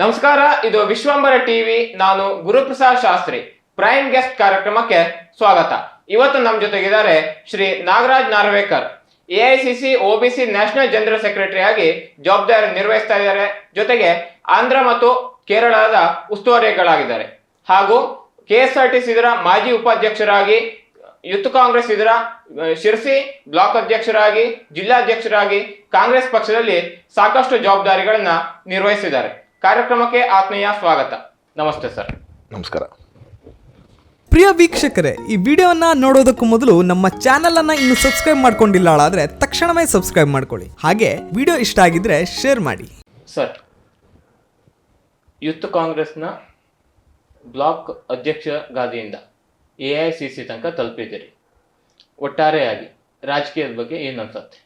ನಮಸ್ಕಾರ, ಇದು ವಿಶ್ವಂಬರ ಟಿವಿ, ನಾನು ಗುರುಪ್ರಸಾದ್ ಶಾಸ್ತ್ರಿ. ಪ್ರೈಮ್ ಗೆಸ್ಟ್ ಕಾರ್ಯಕ್ರಮಕ್ಕೆ ಸ್ವಾಗತ. ಇವತ್ತು ನಮ್ಮ ಜೊತೆಗಿದ್ದಾರೆ Shri Nagaraj Narvekar. AICC OBC national general secretary ಆಗಿ ಜವಾಬ್ದಾರಿ ನಿರ್ವಹಿಸ್ತಾ ಇದ್ದಾರೆ. ಜೊತೆಗೆ ಆಂಧ್ರ ಮತ್ತು ಕೇರಳದ ಉಸ್ತುವಾರಿಗಳಾಗಿದ್ದಾರೆ. ಹಾಗೂ ಕೆಎಸ್ಆರ್ಟಿಸಿ ಇದರ ಮಾಜಿ ಉಪಾಧ್ಯಕ್ಷರಾಗಿ, ಯೂತ್ ಕಾಂಗ್ರೆಸ್ ಇದರ ಶಿರ್ಸಿ ಬ್ಲಾಕ್ ಅಧ್ಯಕ್ಷರಾಗಿ, ಜಿಲ್ಲಾಧ್ಯಕ್ಷರಾಗಿ ಕಾಂಗ್ರೆಸ್ ಪಕ್ಷದಲ್ಲಿ ಸಾಕಷ್ಟು ಜವಾಬ್ದಾರಿಗಳನ್ನ ನಿರ್ವಹಿಸಿದ್ದಾರೆ. ಕಾರ್ಯಕ್ರಮಕ್ಕೆ ಆತ್ಮೀಯ ಸ್ವಾಗತ. ನಮಸ್ತೆ ಸರ್. ನಮಸ್ಕಾರ. ಪ್ರಿಯ ವೀಕ್ಷಕರೇ ಈ ವಿಡಿಯೋನ ನೋಡೋದಕ್ಕೂ ಮೊದಲು ನಮ್ಮ ಚಾನೆಲ್ ಅನ್ನ ಇನ್ನು ಸಬ್ಸ್ಕ್ರೈಬ್ ಮಾಡ್ಕೊಂಡಿಲ್ಲ ಆದ್ರೆ ತಕ್ಷಣವೇ ಸಬ್ಸ್ಕ್ರೈಬ್ ಮಾಡ್ಕೊಳ್ಳಿ. ಹಾಗೆ ವಿಡಿಯೋ ಇಷ್ಟ ಆಗಿದ್ರೆ ಶೇರ್ ಮಾಡಿ. ಸರ್ ಯೂತ್ ಕಾಂಗ್ರೆಸ್ನ ಬ್ಲಾಕ್ ಅಧ್ಯಕ್ಷ ಗಾದಿಯಿಂದ ಎ ಐ ಸಿ ಸಿ ತನಕ ತಲುಪಿದ್ದೀರಿ. ಒಟ್ಟಾರೆಯಾಗಿ ರಾಜಕೀಯದ ಬಗ್ಗೆ ಏನು ಅನ್ಸತ್ತೆ?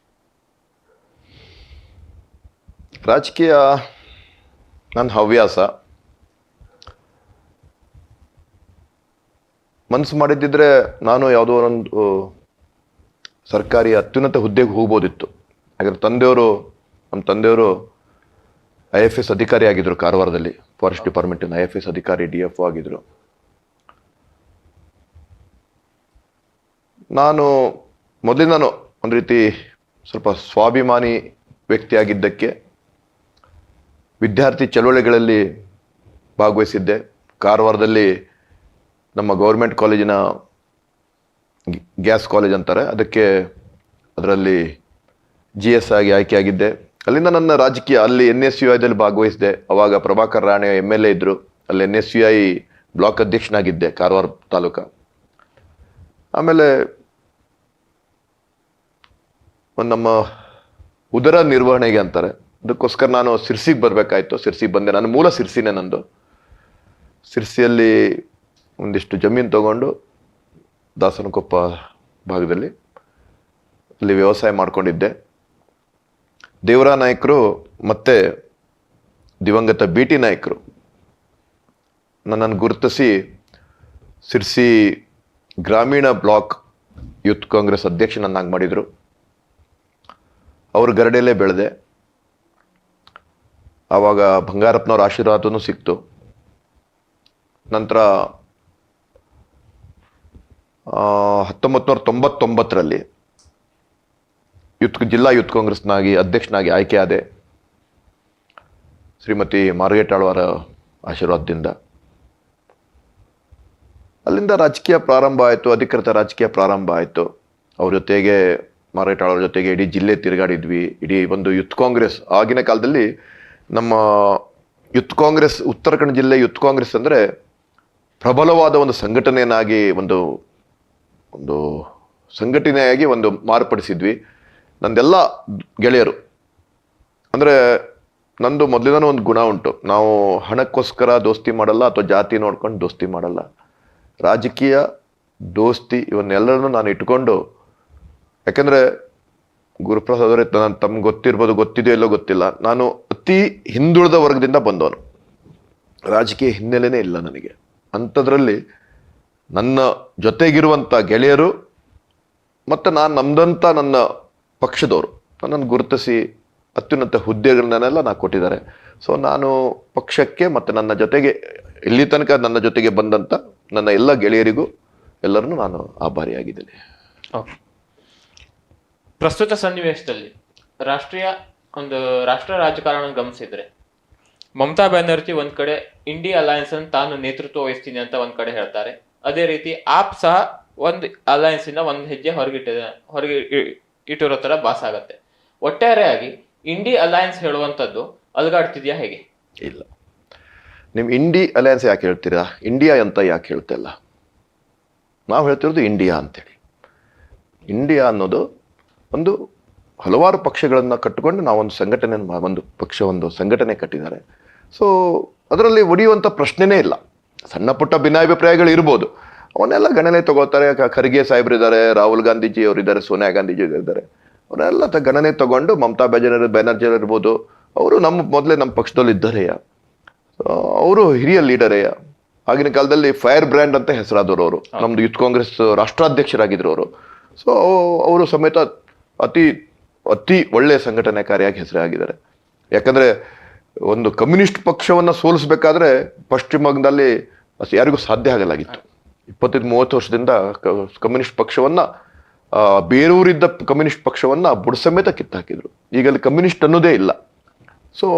ರಾಜಕೀಯ ನನ್ನ ಹವ್ಯಾಸ. ಮನಸ್ಸು ಮಾಡಿದ್ದಿದ್ರೆ ನಾನು ಯಾವುದೋ ಒಂದು, ಸರ್ಕಾರಿ ಅತ್ಯುನ್ನತ ಹುದ್ದೆಗೆ ಹೋಗ್ಬೋದಿತ್ತು. ಯಾಕಂದ್ರೆ ತಂದೆಯವರು, ನಮ್ಮ ತಂದೆಯವರು ಐ ಎಫ್ ಎಸ್ ಅಧಿಕಾರಿ ಆಗಿದ್ದರು ಕಾರವಾರದಲ್ಲಿ. ಫಾರೆಸ್ಟ್ ಡಿಪಾರ್ಟ್ಮೆಂಟಿನ ಐ ಎಫ್ ಎಸ್ ಅಧಿಕಾರಿ ಡಿ ಎಫ್ ಆಗಿದ್ರು. ನಾನು ಮೊದಲಿಂದನೂ ಒಂದು ರೀತಿ ಸ್ವಲ್ಪ ಸ್ವಾಭಿಮಾನಿ ವ್ಯಕ್ತಿಯಾಗಿದ್ದಕ್ಕೆ ವಿದ್ಯಾರ್ಥಿ ಚಳವಳಿಗಳಲ್ಲಿ ಭಾಗವಹಿಸಿದ್ದೆ. ಕಾರವಾರದಲ್ಲಿ ನಮ್ಮ ಗೌರ್ಮೆಂಟ್ ಕಾಲೇಜಿನ ಗ್ಯಾಸ್ ಕಾಲೇಜ್ ಅಂತಾರೆ. ಅದಕ್ಕೆ ಅದರಲ್ಲಿ ಜಿ ಎಸ್ ಆಗಿ ಆಯ್ಕೆಯಾಗಿದ್ದೆ. ಅಲ್ಲಿಂದ ನನ್ನ ರಾಜಕೀಯ, ಅಲ್ಲಿ ಎನ್ ಎಸ್ ಯು ಐದಲ್ಲಿ ಭಾಗವಹಿಸಿದೆ. ಅವಾಗ Prabhakar Rane M L A ಇದ್ದರು ಅಲ್ಲಿ N S U I block ಅಧ್ಯಕ್ಷನಾಗಿದ್ದೆ Karwar ತಾಲೂಕ. ಆಮೇಲೆ ಒಂದು ನಮ್ಮ ಉದರ ನಿರ್ವಹಣೆಗೆ ಅಂತಾರೆ. ಅದಕ್ಕೋಸ್ಕರ ನಾನು ಸಿರ್ಸಿಗೆ ಬರಬೇಕಾಯ್ತು, ಸಿರ್ಸಿಗೆ ಬಂದೆ. ನನ್ನ ಮೂಲ ಸಿರ್ಸಿನೇ ನಂದು. ಸಿರ್ಸಿಯಲ್ಲಿ ಒಂದಿಷ್ಟು ಜಮೀನು ತಗೊಂಡು ದಾಸನಕೊಪ್ಪ ಭಾಗದಲ್ಲಿ ಅಲ್ಲಿ ವ್ಯವಸಾಯ ಮಾಡ್ಕೊಂಡಿದ್ದೆ. ದೇವರ ನಾಯಕರು ಮತ್ತೆ ದಿವಂಗತ ಬಿ ಟಿ ನಾಯಕರು ನನ್ನನ್ನು ಗುರುತಿಸಿ ಸಿರ್ಸಿ ಗ್ರಾಮೀಣ ಬ್ಲಾಕ್ ಯೂತ್ ಕಾಂಗ್ರೆಸ್ ಅಧ್ಯಕ್ಷನನ್ನಾಗಿ ಮಾಡಿದರು. ಅವ್ರ ಗರಡೆಯಲ್ಲೇ ಬೆಳೆದೆ. ಆವಾಗ ಬಂಗಾರಪ್ಪನವ್ರ ಆಶೀರ್ವಾದನೂ ಸಿಕ್ತು. ನಂತರ ಹತ್ತೊಂಬತ್ತು ನೂರ ತೊಂಬತ್ತೊಂಬತ್ತರಲ್ಲಿ ಯೂತ್, ಜಿಲ್ಲಾ ಯೂತ್ ಕಾಂಗ್ರೆಸ್ನಾಗಿ ಅಧ್ಯಕ್ಷನಾಗಿ ಆಯ್ಕೆಯಾದೆ ಶ್ರೀಮತಿ ಮಾರ್ಗೇಟಾಳ್ವರ ಆಶೀರ್ವಾದದಿಂದ. ಅಲ್ಲಿಂದ ರಾಜಕೀಯ ಪ್ರಾರಂಭ ಆಯಿತು, ಅಧಿಕೃತ ರಾಜಕೀಯ ಪ್ರಾರಂಭ ಆಯಿತು. ಅವ್ರ ಜೊತೆಗೆ ಮಾರ್ಗೇಟಾಳ್ವರ ಜೊತೆಗೆ ಇಡೀ ಜಿಲ್ಲೆ ತಿರುಗಾಡಿದ್ವಿ. ಇಡೀ ಒಂದು ಯುತ್ ಕಾಂಗ್ರೆಸ್ ಆಗಿನ ಕಾಲದಲ್ಲಿ ನಮ್ಮ ಯುತ್ ಕಾಂಗ್ರೆಸ್, ಉತ್ತರ ಕನ್ನಡ ಜಿಲ್ಲೆ ಯುತ್ ಕಾಂಗ್ರೆಸ್ ಅಂದರೆ ಪ್ರಬಲವಾದ ಒಂದು ಸಂಘಟನೆಯನ್ನಾಗಿ ಒಂದು ಒಂದು ಸಂಘಟನೆಯಾಗಿ ಒಂದು ಮಾರ್ಪಡಿಸಿದ್ವಿ. ನಂದೆಲ್ಲ ಗೆಳೆಯರು. ಅಂದರೆ ನಂದು ಮೊದಲಿನ ಒಂದು ಗುಣ ಉಂಟು. ನಾವು ಹಣಕ್ಕೋಸ್ಕರ ದೋಸ್ತಿ ಮಾಡಲ್ಲ ಅಥವಾ ಜಾತಿ ನೋಡ್ಕೊಂಡು ದೋಸ್ತಿ ಮಾಡಲ್ಲ. ರಾಜಕೀಯ, ದೋಸ್ತಿ ಇವನ್ನೆಲ್ಲರನ್ನು ನಾನು ಇಟ್ಕೊಂಡು ಯಾಕಂದ್ರೆ ಗುರುಪ್ರಸಾದ್ ಅವರೇ ನಾನು ತಮ್ಗೆ ಗೊತ್ತಿರ್ಬೋದು, ಗೊತ್ತಿದೆಯೋ ಇಲ್ಲೋ ಗೊತ್ತಿಲ್ಲ. ನಾನು ಅತಿ ಹಿಂದುಳಿದ ವರ್ಗದಿಂದ ಬಂದವನು. ರಾಜಕೀಯ ಹಿನ್ನೆಲೆನೇ ಇಲ್ಲ ನನಗೆ. ಅಂಥದ್ರಲ್ಲಿ ನನ್ನ ಜೊತೆಗಿರುವಂಥ ಗೆಳೆಯರು ಮತ್ತು ನಾನು ನಮ್ದಂಥ ನನ್ನ ಪಕ್ಷದವರು. ನನ್ನನ್ನು ಗುರುತಿಸಿ ಅತ್ಯುನ್ನತ ಹುದ್ದೆಗಳನ್ನೆಲ್ಲ ನಾ ಕೊಟ್ಟಿದ್ದಾರೆ. ಸೊ ನಾನು ಪಕ್ಷಕ್ಕೆ ಮತ್ತು ನನ್ನ ಜೊತೆಗೆ, ಇಲ್ಲಿ ತನಕ ನನ್ನ ಜೊತೆಗೆ ಬಂದಂಥ ನನ್ನ ಎಲ್ಲ ಗೆಳೆಯರಿಗೂ ಎಲ್ಲರನ್ನೂ ನಾನು ಆಭಾರಿಯಾಗಿದ್ದೇನೆ. ಪ್ರಸ್ತುತ ಸನ್ನಿವೇಶದಲ್ಲಿ ರಾಷ್ಟ್ರೀಯ ಒಂದು ರಾಷ್ಟ್ರ ರಾಜಕಾರಣ ಗಮನಿಸಿದ್ರೆ ಮಮತಾ ಬ್ಯಾನರ್ಜಿ ಒಂದ್ ಕಡೆ ಇಂಡಿಯಾ ಅಲಯನ್ಸ್ ಅನ್ನು ತಾನು ನೇತೃತ್ವ ವಹಿಸ್ತೀನಿ ಅಂತ ಒಂದ್ ಕಡೆ ಹೇಳ್ತಾರೆ. ಅದೇ ರೀತಿ ಆಪ್ ಸಹ ಒಂದು ಅಲಯನ್ಸ್ ಇಂದ ಒಂದ್ ಹೆಜ್ಜೆ ಹೊರಗಿಟ್ಟಿದೆ ಹೊರಗೆ ಇಟ್ಟಿರೋ ತರ ಭಾಸ ಆಗತ್ತೆ. ಒಟ್ಟಾರೆಯಾಗಿ ಇಂಡಿ ಅಲಯನ್ಸ್ ಹೇಳುವಂತದ್ದು ಅಲ್ಗಾಡ್ತಿದ್ಯಾ ಹೇಗೆ? ಇಲ್ಲ. ನೀವು ಇಂಡಿ ಅಲಯನ್ಸ್ ಯಾಕೆ ಹೇಳ್ತೀರಾ? ಇಂಡಿಯಾ ಅಂತ ಯಾಕೆ ಹೇಳ್ತಿಲ್ಲ ನಾವು ಹೇಳ್ತಿರೋದು ಇಂಡಿಯಾ ಅಂತೇಳಿ. ಇಂಡಿಯಾ ಅನ್ನೋದು ಒಂದು ಹಲವಾರು ಪಕ್ಷಗಳನ್ನು ಕಟ್ಟಿಕೊಂಡು ನಾವೊಂದು ಸಂಘಟನೆ ಒಂದು ಪಕ್ಷ ಒಂದು ಸಂಘಟನೆ ಕಟ್ಟಿದ್ದಾರೆ. ಸೊ ಅದರಲ್ಲಿ ಒಡೆಯುವಂಥ ಪ್ರಶ್ನೆನೇ ಇಲ್ಲ. ಸಣ್ಣ ಪುಟ್ಟ ಭಿನ್ನಾಭಿಪ್ರಾಯಗಳು ಇರ್ಬೋದು. ಅವನ್ನೆಲ್ಲ ಗಣನೆ ತಗೋತಾರೆ ಖರ್ಗೆ ಸಾಹೇಬ್ರಿದ್ದಾರೆ ರಾಹುಲ್ ಗಾಂಧೀಜಿ ಅವರಿದ್ದಾರೆ ಸೋನಿಯಾ ಗಾಂಧೀಜಿ ಇದ್ದಾರೆ. ಅವರೆಲ್ಲ ತ ಗಣನೆ ತಗೊಂಡು ಮಮತಾ ಬ್ಯಾನರ್ ಬ್ಯಾನರ್ಜಿ ಇರ್ಬೋದು. ಅವರು ನಮ್ಮ ಮೊದಲೇ ನಮ್ಮ ಪಕ್ಷದಲ್ಲಿ ಇದ್ದಾರೆಯ? ಅವರು ಹಿರಿಯ ಲೀಡರೇಯ ಆಗಿನ ಕಾಲದಲ್ಲಿ ಫೈರ್ ಬ್ರ್ಯಾಂಡ್ ಅಂತ ಹೆಸರಾದವರು ಅವರು. ನಮ್ಮದು ಯೂತ್ ಕಾಂಗ್ರೆಸ್ ರಾಷ್ಟ್ರಾಧ್ಯಕ್ಷರಾಗಿದ್ದರು ಅವರು. ಸೊ ಅವರು ಸಮೇತ ಅತಿ ಅತಿ ಒಳ್ಳೆಯ ಸಂಘಟನೆಕಾರಿಯಾಗಿ ಹೆಸರಾಗಿದ್ದಾರೆ. ಯಾಕಂದರೆ ಒಂದು ಕಮ್ಯುನಿಸ್ಟ್ ಪಕ್ಷವನ್ನು ಸೋಲಿಸಬೇಕಾದ್ರೆ ಪಶ್ಚಿಮ ಬಂಗದಲ್ಲಿ ಅಸ್ ಯಾರಿಗೂ ಸಾಧ್ಯ ಆಗಲಾಗಿತ್ತು. ಇಪ್ಪತ್ತೈದು, ಮೂವತ್ತು ವರ್ಷದಿಂದ ಕಮ್ಯುನಿಸ್ಟ್ ಪಕ್ಷವನ್ನು ಬೇರೂರಿದ್ದ ಕಮ್ಯುನಿಸ್ಟ್ ಪಕ್ಷವನ್ನು ಬುಡ ಸಮೇತ ಕಿತ್ತಾಕಿದ್ರು. ಈಗ ಅಲ್ಲಿ ಕಮ್ಯುನಿಸ್ಟ್ ಅನ್ನೋದೇ ಇಲ್ಲ. ಸೊ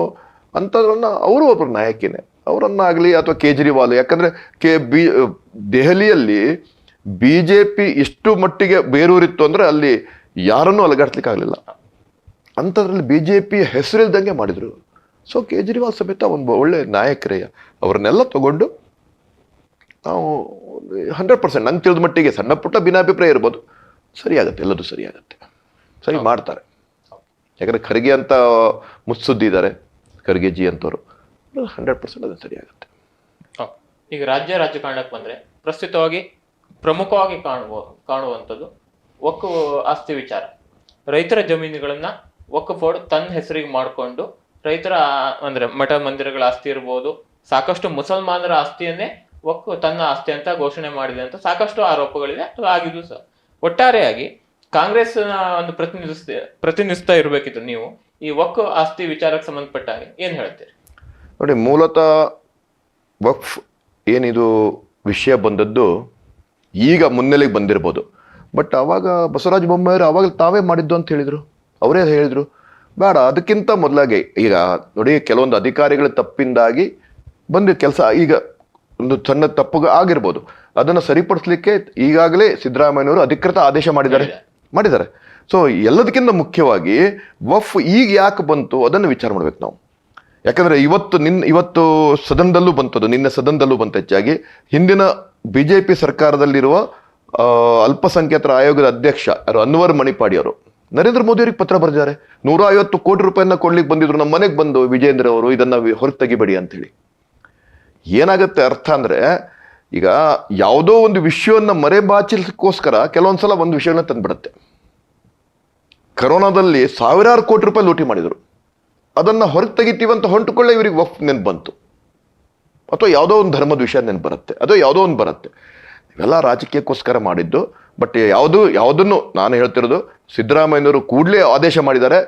ಅಂಥದ್ರನ್ನ ಅವರು ಒಬ್ಬರು ನಾಯಕಿನೇ. ಅವರನ್ನಾಗಲಿ ಅಥವಾ ಕೇಜ್ರಿವಾಲ್, ಯಾಕಂದರೆ ಕೆ, ಬಿ ದೆಹಲಿಯಲ್ಲಿ ಬಿ ಜೆ ಪಿ ಎಷ್ಟು ಮಟ್ಟಿಗೆ ಬೇರೂರಿತ್ತು ಅಂದರೆ ಅಲ್ಲಿ ಯಾರನ್ನೂ ಅಲಗಾಡ್ಸ್ಲಿಕ್ಕೆ ಆಗಲಿಲ್ಲ ಅಂಥದ್ರಲ್ಲಿ ಬಿ ಜೆ ಪಿ ಹೆಸರಿಲ್ದಂಗೆ ಮಾಡಿದರು. ಸೊ ಕೇಜ್ರಿವಾಲ್ ಸಮೇತ ಒಂದು ಒಳ್ಳೆ ನಾಯಕರೇ ಅವ್ರನ್ನೆಲ್ಲ ತಗೊಂಡು ನಾವು ಹಂಡ್ರೆಡ್ ಪರ್ಸೆಂಟ್ ನಂಗೆ ತಿಳಿದ ಮಟ್ಟಿಗೆ ಸಣ್ಣ ಪುಟ್ಟ ಭಿನ್ನಾಭಿಪ್ರಾಯ ಇರ್ಬೋದು. ಸರಿಯಾಗುತ್ತೆ, ಎಲ್ಲದೂ ಸರಿಯಾಗತ್ತೆ. ಸರಿ, ಮಾಡ್ತಾರೆ. ಯಾಕಂದರೆ ಖರ್ಗೆ ಅಂತ ಮುತ್ಸುದ್ದಿ ಇದ್ದಾರೆ ಖರ್ಗೆ ಜಿ ಅಂತವರು. ಹಂಡ್ರೆಡ್ ಪರ್ಸೆಂಟ್ ಅದು ಸರಿಯಾಗುತ್ತೆ. ಈಗ ರಾಜ್ಯ ರಾಜಕಾರಣಕ್ಕೆ ಬಂದರೆ ಪ್ರಸ್ತುತವಾಗಿ ಪ್ರಮುಖವಾಗಿ ಕಾಣುವ, ಕಾಣುವಂಥದ್ದು ಒಕ್ಕು ಆಸ್ತಿ ವಿಚಾರ. ರೈತರ ಜಮೀನುಗಳನ್ನ ಒಕ್ಕು ಬೋರ್ಡ್ ತನ್ನ ಹೆಸರಿಗೆ ಮಾಡಿಕೊಂಡು ರೈತರ, ಅಂದ್ರೆ ಮಠ ಮಂದಿರಗಳ ಆಸ್ತಿ ಇರ್ಬೋದು, ಸಾಕಷ್ಟು ಮುಸಲ್ಮಾನರ ಆಸ್ತಿಯನ್ನೇ ಒಕ್ಕು ತನ್ನ ಆಸ್ತಿ ಅಂತ ಘೋಷಣೆ ಮಾಡಿದೆ ಅಂತ ಸಾಕಷ್ಟು ಆರೋಪಗಳಿವೆ. ಅದು ಆಗಿದ್ದು ಸಹ. ಒಟ್ಟಾರೆಯಾಗಿ ಕಾಂಗ್ರೆಸ್ನ ಒಂದು ಪ್ರತಿನಿಧಿಸ್ತ, ಪ್ರತಿನಿಧಿಸ್ತಾ ಇರಬೇಕಿತ್ತು ನೀವು ಈ ಒಕ್ಕು ಆಸ್ತಿ ವಿಚಾರಕ್ಕೆ ಸಂಬಂಧಪಟ್ಟ ಹಾಗೆ ಏನ್ ಹೇಳ್ತೀರಿ? ನೋಡಿ, ಮೂಲತಃ ವಕ್ಫ್ ಏನಿದು ವಿಷಯ ಬಂದದ್ದು ಈಗ ಮುನ್ನೆಲೆಗೆ ಬಂದಿರ್ಬೋದು. ಬಟ್ ಅವಾಗ ಬಸವರಾಜ ಬೊಮ್ಮಾಯಿಯವರು ಅವಾಗ ತಾವೇ ಮಾಡಿದ್ದು ಅಂತ ಹೇಳಿದರು. ಅವರೇ ಹೇಳಿದರು. ಬೇಡ ಅದಕ್ಕಿಂತ ಮೊದಲಾಗಿ ಈಗ ನೋಡಿ ಕೆಲವೊಂದು ಅಧಿಕಾರಿಗಳ ತಪ್ಪಿಂದಾಗಿ ಬಂದ ಕೆಲಸ ಈಗ ಒಂದು ಸಣ್ಣ ತಪ್ಪು ಆಗಿರ್ಬೋದು. ಅದನ್ನು ಸರಿಪಡಿಸ್ಲಿಕ್ಕೆ ಈಗಾಗಲೇ ಸಿದ್ದರಾಮಯ್ಯನವರು ಅಧಿಕೃತ ಆದೇಶ ಮಾಡಿದ್ದಾರೆ. ಮಾಡಿದ್ದಾರೆ. ಸೊ ಎಲ್ಲದಕ್ಕಿಂತ ಮುಖ್ಯವಾಗಿ ವಫ್ ಈಗ ಯಾಕೆ ಬಂತು ಅದನ್ನು ವಿಚಾರ ಮಾಡ್ಬೇಕು ನಾವು. ಯಾಕಂದ್ರೆ ಇವತ್ತು ನಿನ್ನ ಇವತ್ತು ಸದನದಲ್ಲೂ ಬಂತದ್ದು ನಿನ್ನೆ ಸದನದಲ್ಲೂ ಬಂತು ಹೆಚ್ಚಾಗಿ. ಹಿಂದಿನ ಬಿ ಜೆ ಪಿ ಸರ್ಕಾರದಲ್ಲಿರುವ ಅಲ್ಪಸಂಖ್ಯಾತರ ಆಯೋಗದ ಅಧ್ಯಕ್ಷ ಯಾರು? ಅನ್ವರ್ ಮಣಿಪಾಡಿ ಅವರು. ನರೇಂದ್ರ ಮೋದಿ ಅವರಿಗೆ ಪತ್ರ ಬರೆದಿದ್ದಾರೆ. ನೂರ ಐವತ್ತು ಕೋಟಿ ರೂಪಾಯಿನ ಕೊಡ್ಲಿಕ್ಕೆ ಬಂದಿದ್ರು ನಮ್ಮ ಮನೆಗೆ ಬಂದು ವಿಜೇಂದ್ರ ಅವರು ಇದನ್ನ ಹೊರಗೆ ತೆಗಿಬೇಡಿ ಅಂತೇಳಿ. ಏನಾಗುತ್ತೆ ಅರ್ಥ ಅಂದ್ರೆ, ಈಗ ಯಾವುದೋ ಒಂದು ವಿಷಯವನ್ನ ಮರೆಮಾಚಲಿಕ್ಕೋಸ್ಕರ ಕೆಲವೊಂದ್ಸಲ ಒಂದು ವಿಷಯನ ತಂದ್ಬಿಡುತ್ತೆ. ಕರೋನಾದಲ್ಲಿ ಸಾವಿರಾರು ಕೋಟಿ ರೂಪಾಯಿ ಲೂಟಿ ಮಾಡಿದ್ರು. ಅದನ್ನ ಹೊರಗೆ ಅಂತ ಹೊಂಟುಕೊಳ್ಳೆ ಇವರಿಗೆ ವಫ್ ನೆನ್ಪು ಬಂತು. ಅಥವಾ ಯಾವುದೋ ಒಂದು ಧರ್ಮದ ವಿಷಯ ನೆನ್ಪು ಬರುತ್ತೆ. ಅಥವಾ ಯಾವುದೋ ಒಂದು ಬರುತ್ತೆ. ಇವೆಲ್ಲ ರಾಜಕೀಯಕ್ಕೋಸ್ಕರ ಮಾಡಿದ್ದು ಬಟ್ ಯಾವುದು, ಯಾವುದನ್ನು ನಾನು ಹೇಳ್ತಿರೋದು, ಸಿದ್ದರಾಮಯ್ಯನವರು ಕೂಡಲೇ ಆದೇಶ ಮಾಡಿದ್ದಾರೆ.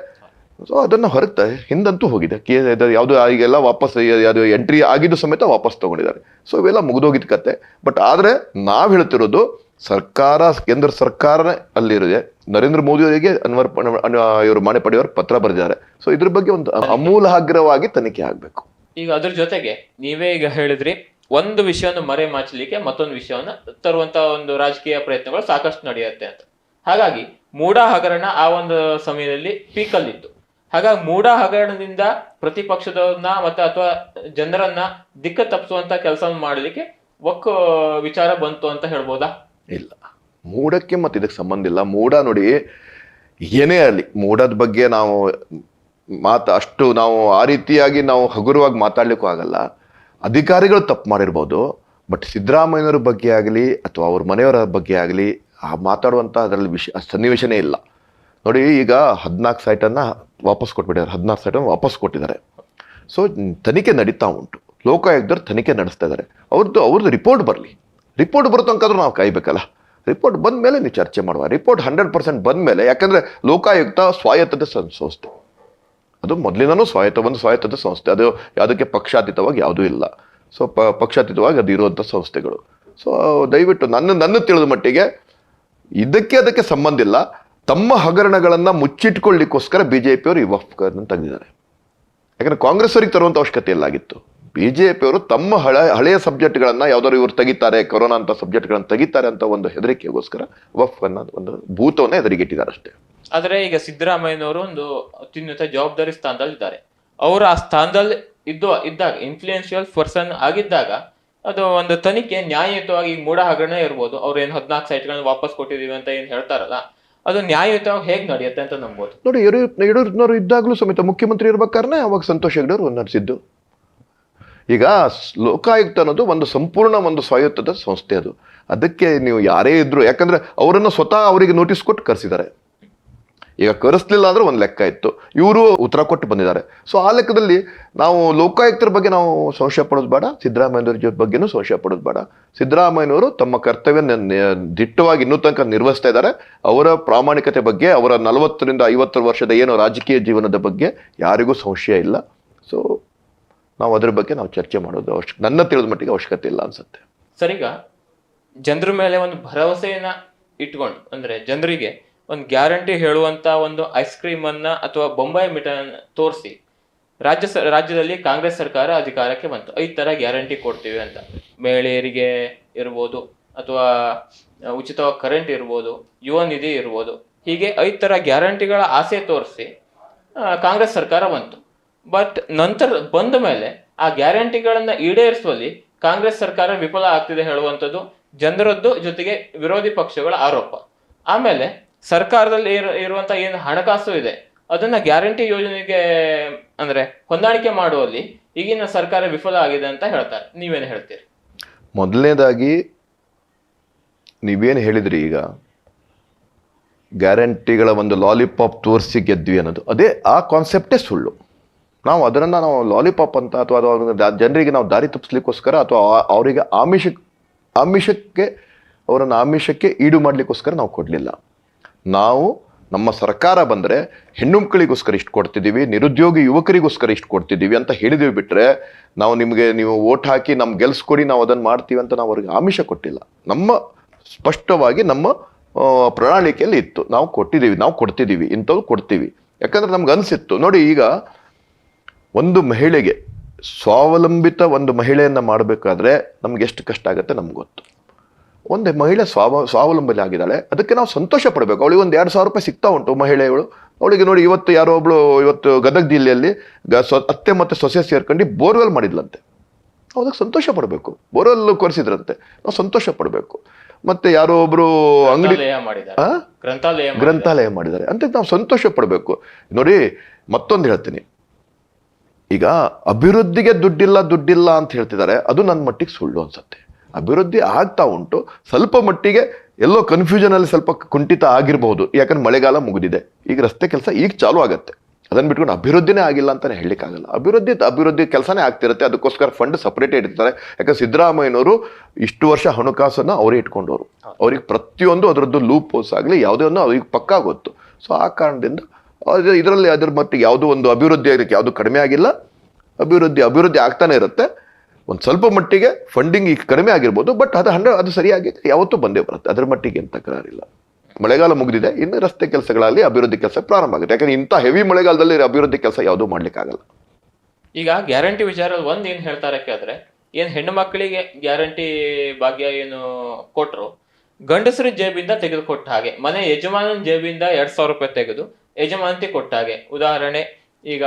ಸೊ ಅದನ್ನು ಹೊರತು ಹಿಂದಂತೂ ಹೋಗಿದೆ. ಕೆ ಯಾವುದು, ಈಗೆಲ್ಲ ವಾಪಸ್, ಅದು ಎಂಟ್ರಿ ಆಗಿದ್ದು ಸಮೇತ ವಾಪಸ್ ತಗೊಂಡಿದ್ದಾರೆ. ಸೊ ಇವೆಲ್ಲ ಮುಗಿದೋಗಿದ್ದ ಕತೆ. ಬಟ್ ಆದರೆ ನಾವು ಹೇಳ್ತಿರೋದು, ಸರ್ಕಾರ, ಕೇಂದ್ರ ಸರ್ಕಾರ ಅಲ್ಲಿರಿದೆ. ನರೇಂದ್ರ ಮೋದಿ ಅವರಿಗೆ ಅನ್ವರ್ ಇವರು ಮಾಣಿಪಡಿಯವರು ಪತ್ರ ಬರೆದಿದ್ದಾರೆ. ಸೊ ಇದ್ರ ಬಗ್ಗೆ ಒಂದು ಅಮೂಲಾಗ್ರವಾಗಿ ತನಿಖೆ ಆಗಬೇಕು. ಈಗ ಅದ್ರ ಜೊತೆಗೆ ನೀವೇ ಈಗ ಹೇಳಿದ್ರಿ ಒಂದು ವಿಷಯವನ್ನು ಮರೆ ಮಾಚಲಿಕ್ಕೆ ಮತ್ತೊಂದು ವಿಷಯವನ್ನು ತರುವಂತ ಒಂದು ರಾಜಕೀಯ ಪ್ರಯತ್ನಗಳು ಸಾಕಷ್ಟು ನಡೆಯುತ್ತೆ ಅಂತ. ಹಾಗಾಗಿ ಮೂಡ ಹಗರಣ ಆ ಒಂದು ಸಮಯದಲ್ಲಿ ಪೀಕಲ್ಲಿತ್ತು. ಹಾಗಾಗಿ ಮೂಡ ಹಗರಣದಿಂದ ಪ್ರತಿಪಕ್ಷದವ್ರನ್ನ ಮತ್ತೆ ಅಥವಾ ಜನರನ್ನ ದಿಕ್ಕ ತಪ್ಪಿಸುವಂತ ಕೆಲಸ ಮಾಡಲಿಕ್ಕೆ ಒಕ್ಕ ವಿಚಾರ ಬಂತು ಅಂತ ಹೇಳ್ಬೋದಾ? ಇಲ್ಲ. ಮೂಢಕ್ಕೆ ಮತ್ತೆ ಇದಕ್ಕೆ ಸಂಬಂಧ ಇಲ್ಲ. ಮೂಢ ನೋಡಿ ಏನೇ ಆಗಲಿ ಮೂಡದ ಬಗ್ಗೆ ನಾವು ಮಾತು ಅಷ್ಟು ನಾವು ಆ ರೀತಿಯಾಗಿ ನಾವು ಹಗುರವಾಗಿ ಮಾತಾಡ್ಲಿಕ್ಕೂ ಆಗಲ್ಲ. ಅಧಿಕಾರಿಗಳು ತಪ್ಪು ಮಾಡಿರ್ಬೋದು ಬಟ್ ಸಿದ್ದರಾಮಯ್ಯನವ್ರ ಬಗ್ಗೆ ಆಗಲಿ ಅಥವಾ ಅವ್ರ ಮನೆಯವರ ಬಗ್ಗೆ ಆಗಲಿ ಆ ಮಾತಾಡುವಂಥ ಅದರಲ್ಲಿ ವಿಷಯ ಸನ್ನಿವೇಶನೇ ಇಲ್ಲ. ನೋಡಿ, ಈಗ ಹದಿನಾಲ್ಕು ಸೈಟನ್ನು ವಾಪಸ್ ಕೊಟ್ಬಿಟ್ಟಿದ್ದಾರೆ, ಹದಿನಾಲ್ಕು ಸೈಟನ್ನು ವಾಪಸ್ ಕೊಟ್ಟಿದ್ದಾರೆ. ಸೊ ತನಿಖೆ ನಡೀತಾ ಉಂಟು. ಲೋಕಾಯುಕ್ತರು ತನಿಖೆ ನಡೆಸ್ತಾ ಇದ್ದಾರೆ. ಅವ್ರದ್ದು ಅವ್ರದ್ದು ರಿಪೋರ್ಟ್ ಬರಲಿ. ರಿಪೋರ್ಟ್ ಬರೋ ತನಕಾದ್ರೂ ನಾವು ಕಾಯ್ಬೇಕಲ್ಲ. ರಿಪೋರ್ಟ್ ಬಂದ ಮೇಲೆ ನೀವು ಚರ್ಚೆ ಮಾಡುವ. ರಿಪೋರ್ಟ್ ಹಂಡ್ರೆಡ್ ಪರ್ಸೆಂಟ್ ಬಂದ ಮೇಲೆ ಯಾಕಂದರೆ ಲೋಕಾಯುಕ್ತ ಸ್ವಾಯತ್ತತೆ ಸಂಸ್ಥೆ. ಅದು ಮೊದಲಿನೂ ಸ್ವಾಯತ್ತ, ಒಂದು ಸ್ವಾಯತ್ತದ ಸಂಸ್ಥೆ. ಅದು ಯಾವುದಕ್ಕೆ ಪಕ್ಷಾತೀತವಾಗಿ ಯಾವುದೂ ಇಲ್ಲ. ಸೊ ಪ, ಪಕ್ಷಾತೀತವಾಗಿ ಅದು ಇರುವಂಥ ಸಂಸ್ಥೆಗಳು. ಸೊ ದಯವಿಟ್ಟು ನನ್ನ ನನ್ನ ತಿಳಿದ ಮಟ್ಟಿಗೆ ಇದಕ್ಕೆ ಅದಕ್ಕೆ ಸಂಬಂಧ ಇಲ್ಲ. ತಮ್ಮ ಹಗರಣಗಳನ್ನು ಮುಚ್ಚಿಟ್ಕೊಳ್ಳಿಕ್ಕೋಸ್ಕರ ಬಿ ಜೆ ಪಿಯವರು ಈ ವಫ್ಗಳನ್ನು ತೆಗೆದಿದ್ದಾರೆ. ಯಾಕಂದರೆ ಕಾಂಗ್ರೆಸ್ ಅವರಿಗೆ ತರುವಂಥ ಅವಶ್ಯಕತೆ ಇಲ್ಲಾಗಿತ್ತು ಪಿಯವರು ತಮ್ಮ ಹಳ, ಹಳೆಯ ಸಬ್ಜೆಕ್ಟ್ಗಳನ್ನು ಯಾವ್ದಾದ್ರು ಇವರು ತೆಗಿತಾರೆ, ಕೊರೋನಾ ಅಂತ ಸಬ್ಜೆಕ್ಟ್ಗಳನ್ನು ತೆಗಿತಾರೆ ಅಂತ ಒಂದು ಹೆದರಿಕೆಗೋಸ್ಕರ ವಫ್ ಅನ್ನ ಒಂದು ಭೂತವನ್ನ ಇಟ್ಟಿದ್ದಾರೆ ಅಷ್ಟೇ. ಆದ್ರೆ ಈಗ ಸಿದ್ದರಾಮಯ್ಯನವರು ಒಂದು ಅತ್ಯುನ್ನತ ಜವಾಬ್ದಾರಿ ಸ್ಥಾನದಲ್ಲಿ ಇದ್ದಾರೆ. ಅವರು ಆ ಸ್ಥಾನದಲ್ಲಿ ಇದ್ದು, ಇದ್ದಾಗ ಇನ್ಫ್ಲೂಯೆನ್ಷಿಯಲ್ ಪರ್ಸನ್ ಆಗಿದ್ದಾಗ ಅದು ಒಂದು ತನಿಖೆ ನ್ಯಾಯಯುತವಾಗಿ ಮೂಢ ಹಗರಣ ಇರ್ಬೋದು. ಅವ್ರು ಏನು ಹದಿನಾಲ್ಕು ಸೈಟ್ಗಳನ್ನ ವಾಪಸ್ ಕೊಟ್ಟಿದ್ದೀವಿ ಅಂತ ಏನು ಹೇಳ್ತಾರಲ್ಲ, ಅದು ನ್ಯಾಯಯುತವಾಗಿ ಹೇಗೆ ನಡೆಯುತ್ತೆ ಅಂತ ನಂಬೋದು. ನೋಡಿ, ಯಡಿಯೂರಪ್ಪ, ಯಡಿಯೂರಪ್ಪನವರು ಇದ್ದಾಗಲೂ ಸಮೇತ ಮುಖ್ಯಮಂತ್ರಿ ಇರ್ಬೇಕಾದ್ರೆ ಅವಾಗ ಸಂತೋಷ್ ಹೆಗ್ಡೆ ಅವರು ನಡೆಸಿದ್ದು ಈಗ ಲೋಕಾಯುಕ್ತ ಅನ್ನೋದು ಒಂದು ಸಂಪೂರ್ಣ ಒಂದು ಸ್ವಾಯತ್ತದ ಸಂಸ್ಥೆ ಅದು. ಅದಕ್ಕೆ ನೀವು ಯಾರೇ ಇದ್ರು, ಯಾಕಂದ್ರೆ ಅವರನ್ನು ಸ್ವತಃ ಅವರಿಗೆ ನೋಟಿಸ್ ಕೊಟ್ಟು ಕರೆಸಿದ್ದಾರೆ. ಈಗ ಕರೆಸ್ಲಿಲ್ಲ ಅಂದ್ರೆ ಒಂದು ಲೆಕ್ಕ ಇತ್ತು. ಇವರು ಉತ್ತರ ಕೊಟ್ಟು ಬಂದಿದ್ದಾರೆ. ಸೊ ಆ ಲೆಕ್ಕದಲ್ಲಿ ನಾವು ಲೋಕಾಯುಕ್ತರ ಬಗ್ಗೆ ನಾವು ಸಂಶಯ ಪಡೋದು ಬೇಡ ಸಿದ್ದರಾಮಯ್ಯವ್ರ ಬಗ್ಗೆನೂ ಸಂಶಯ ಪಡೋದು ಬೇಡ. ಸಿದ್ದರಾಮಯ್ಯನವರು ತಮ್ಮ ಕರ್ತವ್ಯ ದಿಟ್ಟವಾಗಿ ಇನ್ನೂ ತನಕ ನಿರ್ವಹಿಸ್ತಾ ಇದ್ದಾರೆ. ಅವರ ಪ್ರಾಮಾಣಿಕತೆ ಬಗ್ಗೆ, ಅವರ ನಲವತ್ತರಿಂದ ಐವತ್ತು ವರ್ಷದ ಏನು ರಾಜಕೀಯ ಜೀವನದ ಬಗ್ಗೆ ಯಾರಿಗೂ ಸಂಶಯ ಇಲ್ಲ. ಸೊ ನಾವು ಅದ್ರ ಬಗ್ಗೆ ನಾವು ಚರ್ಚೆ ಮಾಡೋದು ಅವಶ್ಯ ನನ್ನ ತಿಳಿದ ಮಟ್ಟಿಗೆ ಅವಶ್ಯಕತೆ ಇಲ್ಲ ಅನ್ಸುತ್ತೆ. ಸರಿಗ ಜನರ ಮೇಲೆ ಒಂದು ಭರವಸೆಯನ್ನ ಇಟ್ಕೊಂಡು ಅಂದ್ರೆ ಜನರಿಗೆ ಒಂದು ಗ್ಯಾರಂಟಿ ಹೇಳುವಂತ ಒಂದು ಐಸ್ ಕ್ರೀಮ್ ಅನ್ನ ಅಥವಾ ಬೊಂಬಾಯಿ ಮಿಠಾಯಿ ತೋರಿಸಿ ರಾಜ್ಯ ರಾಜ್ಯದಲ್ಲಿ ಕಾಂಗ್ರೆಸ್ ಸರ್ಕಾರ ಅಧಿಕಾರಕ್ಕೆ ಬಂತು. ಐದು ತರ ಗ್ಯಾರಂಟಿ ಕೊಡ್ತೀವಿ ಅಂತ. ಮಹಿಳೆಯರಿಗೆ ಇರ್ಬೋದು ಅಥವಾ ಉಚಿತವಾಗಿ ಕರೆಂಟ್ ಇರ್ಬೋದು, ಯುವ ನಿಧಿ ಇರ್ಬೋದು. ಹೀಗೆ ಐದು ತರ ಗ್ಯಾರಂಟಿಗಳ ಆಸೆ ತೋರಿಸಿ ಕಾಂಗ್ರೆಸ್ ಸರ್ಕಾರ ಬಂತು. ಬಟ್ ನಂತರ ಬಂದ ಮೇಲೆ ಆ ಗ್ಯಾರಂಟಿಗಳನ್ನ ಈಡೇರಿಸುವಲ್ಲಿ ಕಾಂಗ್ರೆಸ್ ಸರ್ಕಾರ ವಿಫಲ ಆಗ್ತಿದೆ ಹೇಳುವಂಥದ್ದು ಜನರದ್ದು ಜೊತೆಗೆ ವಿರೋಧಿ ಪಕ್ಷಗಳ ಆರೋಪ. ಆಮೇಲೆ ಸರ್ಕಾರದಲ್ಲಿ ಇರ, ಇರುವಂತ ಏನು ಹಣಕಾಸು ಇದೆ, ಅದನ್ನ ಗ್ಯಾರಂಟಿ ಯೋಜನೆಗೆ ಅಂದ್ರೆ ಹೊಂದಾಣಿಕೆ ಮಾಡುವಲ್ಲಿ ಈಗಿನ ಸರ್ಕಾರ ವಿಫಲ ಆಗಿದೆ ಅಂತ ಹೇಳ್ತಾರೆ. ನೀವೇನು ಹೇಳ್ತೀರಿ? ಮೊದಲನೇದಾಗಿ ನೀವೇನು ಹೇಳಿದ್ರಿ ಈಗ? ಗ್ಯಾರಂಟಿಗಳ ಒಂದು ಲಾಲಿಪಾಪ್ ತೋರಿಸಿ ಗೆದ್ವಿ ಅನ್ನೋದು. ಅದೇ ಆ ಕಾನ್ಸೆಪ್ಟೇ ಸುಳ್ಳು. ನಾವು ಅದನ್ನು ನಾವು ಲಾಲಿಪಾಪ್ ಅಂತ ಅಥವಾ ಜನರಿಗೆ ನಾವು ದಾರಿ ತಪ್ಪಿಸ್ಲಿಕ್ಕೋಸ್ಕರ ಅಥವಾ ಅವರಿಗೆ ಆಮಿಷ, ಆಮಿಷಕ್ಕೆ, ಅವರನ್ನು ಆಮಿಷಕ್ಕೆ ಈಡು ಮಾಡಲಿಕ್ಕೋಸ್ಕರ ನಾವು ಕೊಡಲಿಲ್ಲ. ನಾವು ನಮ್ಮ ಸರ್ಕಾರ ಬಂದರೆ ಹೆಣ್ಣು ಮಕ್ಕಳಿಗೋಸ್ಕರ ಇಷ್ಟು ಕೊಡ್ತಿದ್ದೀವಿ, ನಿರುದ್ಯೋಗಿ ಯುವಕರಿಗೋಸ್ಕರ ಇಷ್ಟು ಕೊಡ್ತಿದ್ದೀವಿ ಅಂತ ಹೇಳಿದೀವಿ ಬಿಟ್ಟರೆ ನಾವು ನಿಮಗೆ ನೀವು ಓಟ್ ಹಾಕಿ ನಮ್ಗೆ ಗೆಲ್ಸ್ಕೊಡಿ, ನಾವು ಅದನ್ನು ಮಾಡ್ತೀವಿ ಅಂತ ನಾವು ಅವ್ರಿಗೆ ಆಮಿಷ ಕೊಟ್ಟಿಲ್ಲ. ನಮ್ಮ ಸ್ಪಷ್ಟವಾಗಿ ನಮ್ಮ ಪ್ರಣಾಳಿಕೆಯಲ್ಲಿ ಇತ್ತು. ನಾವು ಕೊಟ್ಟಿದ್ದೀವಿ, ನಾವು ಕೊಡ್ತಿದ್ದೀವಿ, ಇಂಥವ್ರು ಕೊಡ್ತೀವಿ. ಯಾಕಂದ್ರೆ ನಮ್ಗೆ ಅನಿಸಿತ್ತು. ನೋಡಿ ಈಗ ಒಂದು ಮಹಿಳೆಗೆ ಸ್ವಾವಲಂಬಿತ ಒಂದು ಮಹಿಳೆಯನ್ನು ಮಾಡಬೇಕಾದ್ರೆ ನಮ್ಗೆ ಎಷ್ಟು ಕಷ್ಟ ಆಗುತ್ತೆ ನಮ್ಗೆ ಗೊತ್ತು. ಒಂದು ಮಹಿಳೆ ಸ್ವಾವ ಸ್ವಾವಲಂಬನೆ ಆಗಿದ್ದಾಳೆ ಅದಕ್ಕೆ ನಾವು ಸಂತೋಷ ಪಡಬೇಕು ಅವಳಿಗೆ ಒಂದು ಎರಡು ಸಾವಿರ ರೂಪಾಯಿ ಸಿಗ್ತಾ ಉಂಟು ಮಹಿಳೆಗಳು ಅವಳಿಗೆ ನೋಡಿ ಇವತ್ತು ಯಾರೋ ಒಬ್ಳು ಇವತ್ತು ಗದಗ ಜಿಲ್ಲೆಯಲ್ಲಿ ಗ ಸ್ವ ಅತ್ತೆ ಮತ್ತೆ ಸೊಸೆ ಸೇರ್ಕೊಂಡು ಬೋರ್ವೆಲ್ ಮಾಡಿದ್ಲಂತೆ. ಅದಕ್ಕೆ ಸಂತೋಷ ಪಡಬೇಕು ಬೋರ್ವೆಲ್ ಕೊರೆಸಿದ್ರಂತೆ. ನಾವು ಸಂತೋಷ ಪಡಬೇಕು ಮತ್ತೆ ಯಾರೋ ಒಬ್ರು ಅಂಗಡಿ. ಗ್ರಂಥಾಲಯ ಮಾಡಿದ್ದಾರೆ. ಅಂತ ನಾವು ಸಂತೋಷ ಪಡಬೇಕು ನೋಡಿ ಮತ್ತೊಂದು ಹೇಳ್ತೀನಿ. ಈಗ ಅಭಿವೃದ್ಧಿಗೆ ದುಡ್ಡಿಲ್ಲ ದುಡ್ಡಿಲ್ಲ ಅಂತ ಹೇಳ್ತಿದ್ದಾರೆ. ಅದು ನನ್ನ ಮಟ್ಟಿಗೆ ಸುಳ್ಳು ಅನ್ಸುತ್ತೆ. ಅಭಿವೃದ್ಧಿ ಆಗ್ತಾ ಉಂಟು. ಸ್ವಲ್ಪ ಮಟ್ಟಿಗೆ ಎಲ್ಲೋ ಕನ್ಫ್ಯೂಷನ್ ಅಲ್ಲಿ ಸ್ವಲ್ಪ ಕುಂಠಿತ ಆಗಿರಬಹುದು. ಯಾಕಂದ್ರೆ ಮಳೆಗಾಲ ಮುಗಿದಿದೆ. ಈಗ ರಸ್ತೆ ಕೆಲಸ ಈಗ ಚಾಲು ಆಗುತ್ತೆ. ಅದನ್ನ ಬಿಟ್ಕೊಂಡು ಅಭಿವೃದ್ಧಿನೇ ಆಗಿಲ್ಲ ಅಂತಲೇ ಹೇಳಲಿಕ್ಕಾಗಲ್ಲ. ಅಭಿವೃದ್ಧಿ ಅಭಿವೃದ್ಧಿ ಕೆಲಸನೇ ಆಗ್ತಿರುತ್ತೆ. ಅದಕ್ಕೋಸ್ಕರ ಫಂಡ್ ಸಪರೇಟ್ ಇಡ್ತಾರೆ ಯಾಕಂದ್ರೆ ಸಿದ್ದರಾಮಯ್ಯನವರು ಇಷ್ಟು ವರ್ಷ ಹಣಕಾಸನ್ನು ಅವರೇ ಇಟ್ಕೊಂಡವರು. ಅವ್ರಿಗೆ ಪ್ರತಿಯೊಂದು ಅದರದ್ದು ಲೂಪ್ ಹೋಸ್ ಆಗಲಿ ಯಾವುದೇ ಒಂದು ಅವ್ರಿಗೆ ಪಕ್ಕಾ ಗೊತ್ತು. ಸೊ ಆ ಕಾರಣದಿಂದ ಇದರಲ್ಲಿ ಅದ್ರ ಮಟ್ಟಿಗೆ ಯಾವುದೋ ಒಂದು ಅಭಿವೃದ್ಧಿ ಆಗಲಿಕ್ಕೆ ಯಾವುದು ಕಡಿಮೆ ಆಗಿಲ್ಲ. ಅಭಿವೃದ್ಧಿ ಅಭಿವೃದ್ಧಿ ಆಗ್ತಾನೆ ಇರುತ್ತೆ. ಒಂದು ಸ್ವಲ್ಪ ಮಟ್ಟಿಗೆ ಫಂಡಿಂಗ್ ಈಗ ಕಡಿಮೆ ಆಗಿರ್ಬೋದು ಬಟ್ ಅದು ಹಂಡ್ರೆಡ್ ಅದು ಸರಿಯಾಗಿ ಯಾವತ್ತೂ ಬಂದೇ ಬರುತ್ತೆ. ಅದರ ಮಟ್ಟಿಗೆ ಏನು ತಕರಾರಿಲ್ಲ ಮಳೆಗಾಲ ಮುಗಿದಿದೆ, ಇನ್ನು ರಸ್ತೆ ಕೆಲಸಗಳಲ್ಲಿ ಅಭಿವೃದ್ಧಿ ಕೆಲಸ ಪ್ರಾರಂಭ ಆಗುತ್ತೆ. ಯಾಕಂದ್ರೆ ಇಂಥ ಹೆವಿ ಮಳೆಗಾಲದಲ್ಲಿ ಅಭಿವೃದ್ಧಿ ಕೆಲಸ ಯಾವುದೂ ಮಾಡ್ಲಿಕ್ಕಾಗಲ್ಲ ಈಗ ಗ್ಯಾರಂಟಿ ವಿಚಾರದ ಒಂದು ಏನು ಹೇಳ್ತಾರೆ ಕೇಳಿದ್ರೆ ಏನು ಹೆಣ್ಣು ಮಕ್ಕಳಿಗೆ ಗ್ಯಾರಂಟಿ ಭಾಗ್ಯ ಏನು ಕೊಟ್ಟರು ಗಂಡಸರ ಜೇಬಿಂದ ತೆಗೆದುಕೊಟ್ಟ ಹಾಗೆ. ಮನೆ ಯಜಮಾನನ ಜೇಬಿಂದ ಎರಡು ಸಾವಿರ ರೂಪಾಯಿ ತೆಗೆದು ಯಜಮಾನತಿ ಕೊಟ್ಟ ಹಾಗೆ. ಉದಾಹರಣೆ, ಈಗ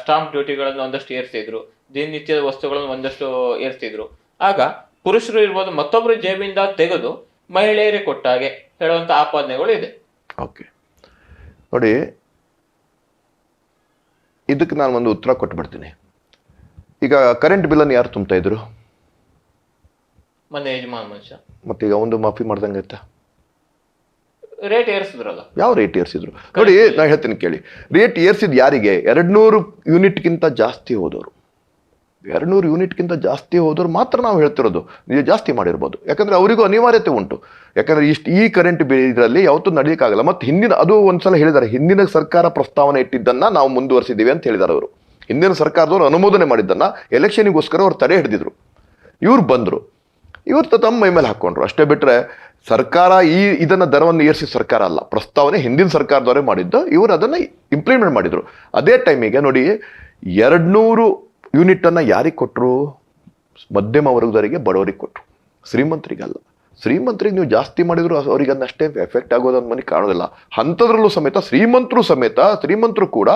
ಸ್ಟಾಂಪ್ ಡ್ಯೂಟಿಗಳನ್ನು ಒಂದಷ್ಟು ಏರ್ಸಿದ್ರು. ದಿನನಿತ್ಯದ ವಸ್ತುಗಳನ್ನು ಒಂದಷ್ಟು ಏರ್ತಿದ್ರು ಆಗ ಪುರುಷರು ಇರ್ಬೋದು ಮತ್ತೊಬ್ಬರ ಜೇಬಿಂದ ತೆಗೆದು ಮಹಿಳೆಯರಿಗೆ ಕೊಟ್ಟ ಹಾಗೆ ಹೇಳುವಂತ ಆಪಾದನೆಗಳು ಇದೆ. ಓಕೆ. ನೋಡಿ ಇದಕ್ಕೆ ನಾನು ಒಂದು ಉತ್ತರ ಕೊಟ್ಬಿಡ್ತೀನಿ. ಈಗ ಕರೆಂಟ್ ಬಿಲ್ಲನ್ನು ಯಾರು ತುಂಬ್ತಾ ಇದ್ರು? ಮನೆ ಯಜಮಾನ ಮನುಷ್ಯ. ಮತ್ತೀಗ ಒಂದು ಮಾಫಿ ಮಾಡ್ದಂಗೆ ರೇಟ್ ಏರಿಸಿದ್ರಲ್ಲ. ಯಾವ ರೇಟ್ ಏರ್ಸಿದ್ರು? ನೋಡಿ ನಾನು ಹೇಳ್ತೀನಿ ಕೇಳಿ. ರೇಟ್ ಏರ್ಸಿದ್ ಯಾರಿಗೆ? ಎರಡ್ನೂರು ಯೂನಿಟ್ಗಿಂತ ಜಾಸ್ತಿ ಹೋದವರು. ಎರಡ್ನೂರು ಯೂನಿಟ್ಗಿಂತ ಜಾಸ್ತಿ ಹೋದ್ರೆ ಮಾತ್ರ ನಾವು ಹೇಳ್ತಿರೋದು, ನೀವು ಜಾಸ್ತಿ ಮಾಡಿರ್ಬೋದು. ಯಾಕಂದರೆ ಅವರಿಗೂ ಅನಿವಾರ್ಯತೆ ಉಂಟು. ಯಾಕಂದರೆ ಇಷ್ಟು, ಈ ಕರೆಂಟ್ ಇದರಲ್ಲಿ ಯಾವತ್ತೂ ನಡೆಯೋಕ್ಕಾಗಲ್ಲ. ಮತ್ತು ಹಿಂದಿನ, ಅದು ಒಂದು ಸಲ ಹೇಳಿದ್ದಾರೆ ಹಿಂದಿನ ಸರ್ಕಾರ ಪ್ರಸ್ತಾವನೆ ಇಟ್ಟಿದ್ದನ್ನು ನಾವು ಮುಂದುವರಿಸಿದ್ದೀವಿ ಅಂತ ಹೇಳಿದ್ದಾರೆ ಅವರು. ಹಿಂದಿನ ಸರ್ಕಾರದವರು ಅನುಮೋದನೆ ಮಾಡಿದ್ದನ್ನು ಎಲೆಕ್ಷನಿಗೋಸ್ಕರ ಅವ್ರು ತಡೆ ಹಿಡಿದಿದ್ರು. ಇವ್ರು ಬಂದರು. ಇವ್ರು ತಮ್ಮ ಮೈ ಮೇಲೆ ಹಾಕ್ಕೊಂಡ್ರು ಅಷ್ಟೇ ಬಿಟ್ಟರೆ ಸರ್ಕಾರ ಈ, ಇದನ್ನು ದರವನ್ನು ಏರಿಸಿದ ಸರ್ಕಾರ ಅಲ್ಲ. ಪ್ರಸ್ತಾವನೆ ಹಿಂದಿನ ಸರ್ಕಾರದವರೇ ಮಾಡಿದ್ದು, ಇವರು ಅದನ್ನು ಇಂಪ್ಲಿಮೆಂಟ್ ಮಾಡಿದರು. ಅದೇ ಟೈಮಿಗೆ ನೋಡಿ, ಎರಡ್ನೂರು ಯೂನಿಟ್ ಅನ್ನ ಯಾರಿಗೆ ಕೊಟ್ಟರು ಮಧ್ಯಮ ವರ್ಗದವರಿಗೆ, ಬಡವರಿಗೆ ಕೊಟ್ಟರು ಶ್ರೀಮಂತರಿಗಲ್ಲ. ಶ್ರೀಮಂತರಿಗೆ ನೀವು ಜಾಸ್ತಿ ಮಾಡಿದ್ರು ಅವರಿಗೆ ಅಷ್ಟೇ ಎಫೆಕ್ಟ್ ಆಗೋದು ಮನೆ ಕಾಣೋದಿಲ್ಲ. ಅಂಥದ್ರಲ್ಲೂ ಸಮೇತ ಶ್ರೀಮಂತರು ಸಮೇತ ಶ್ರೀಮಂತರು ಕೂಡ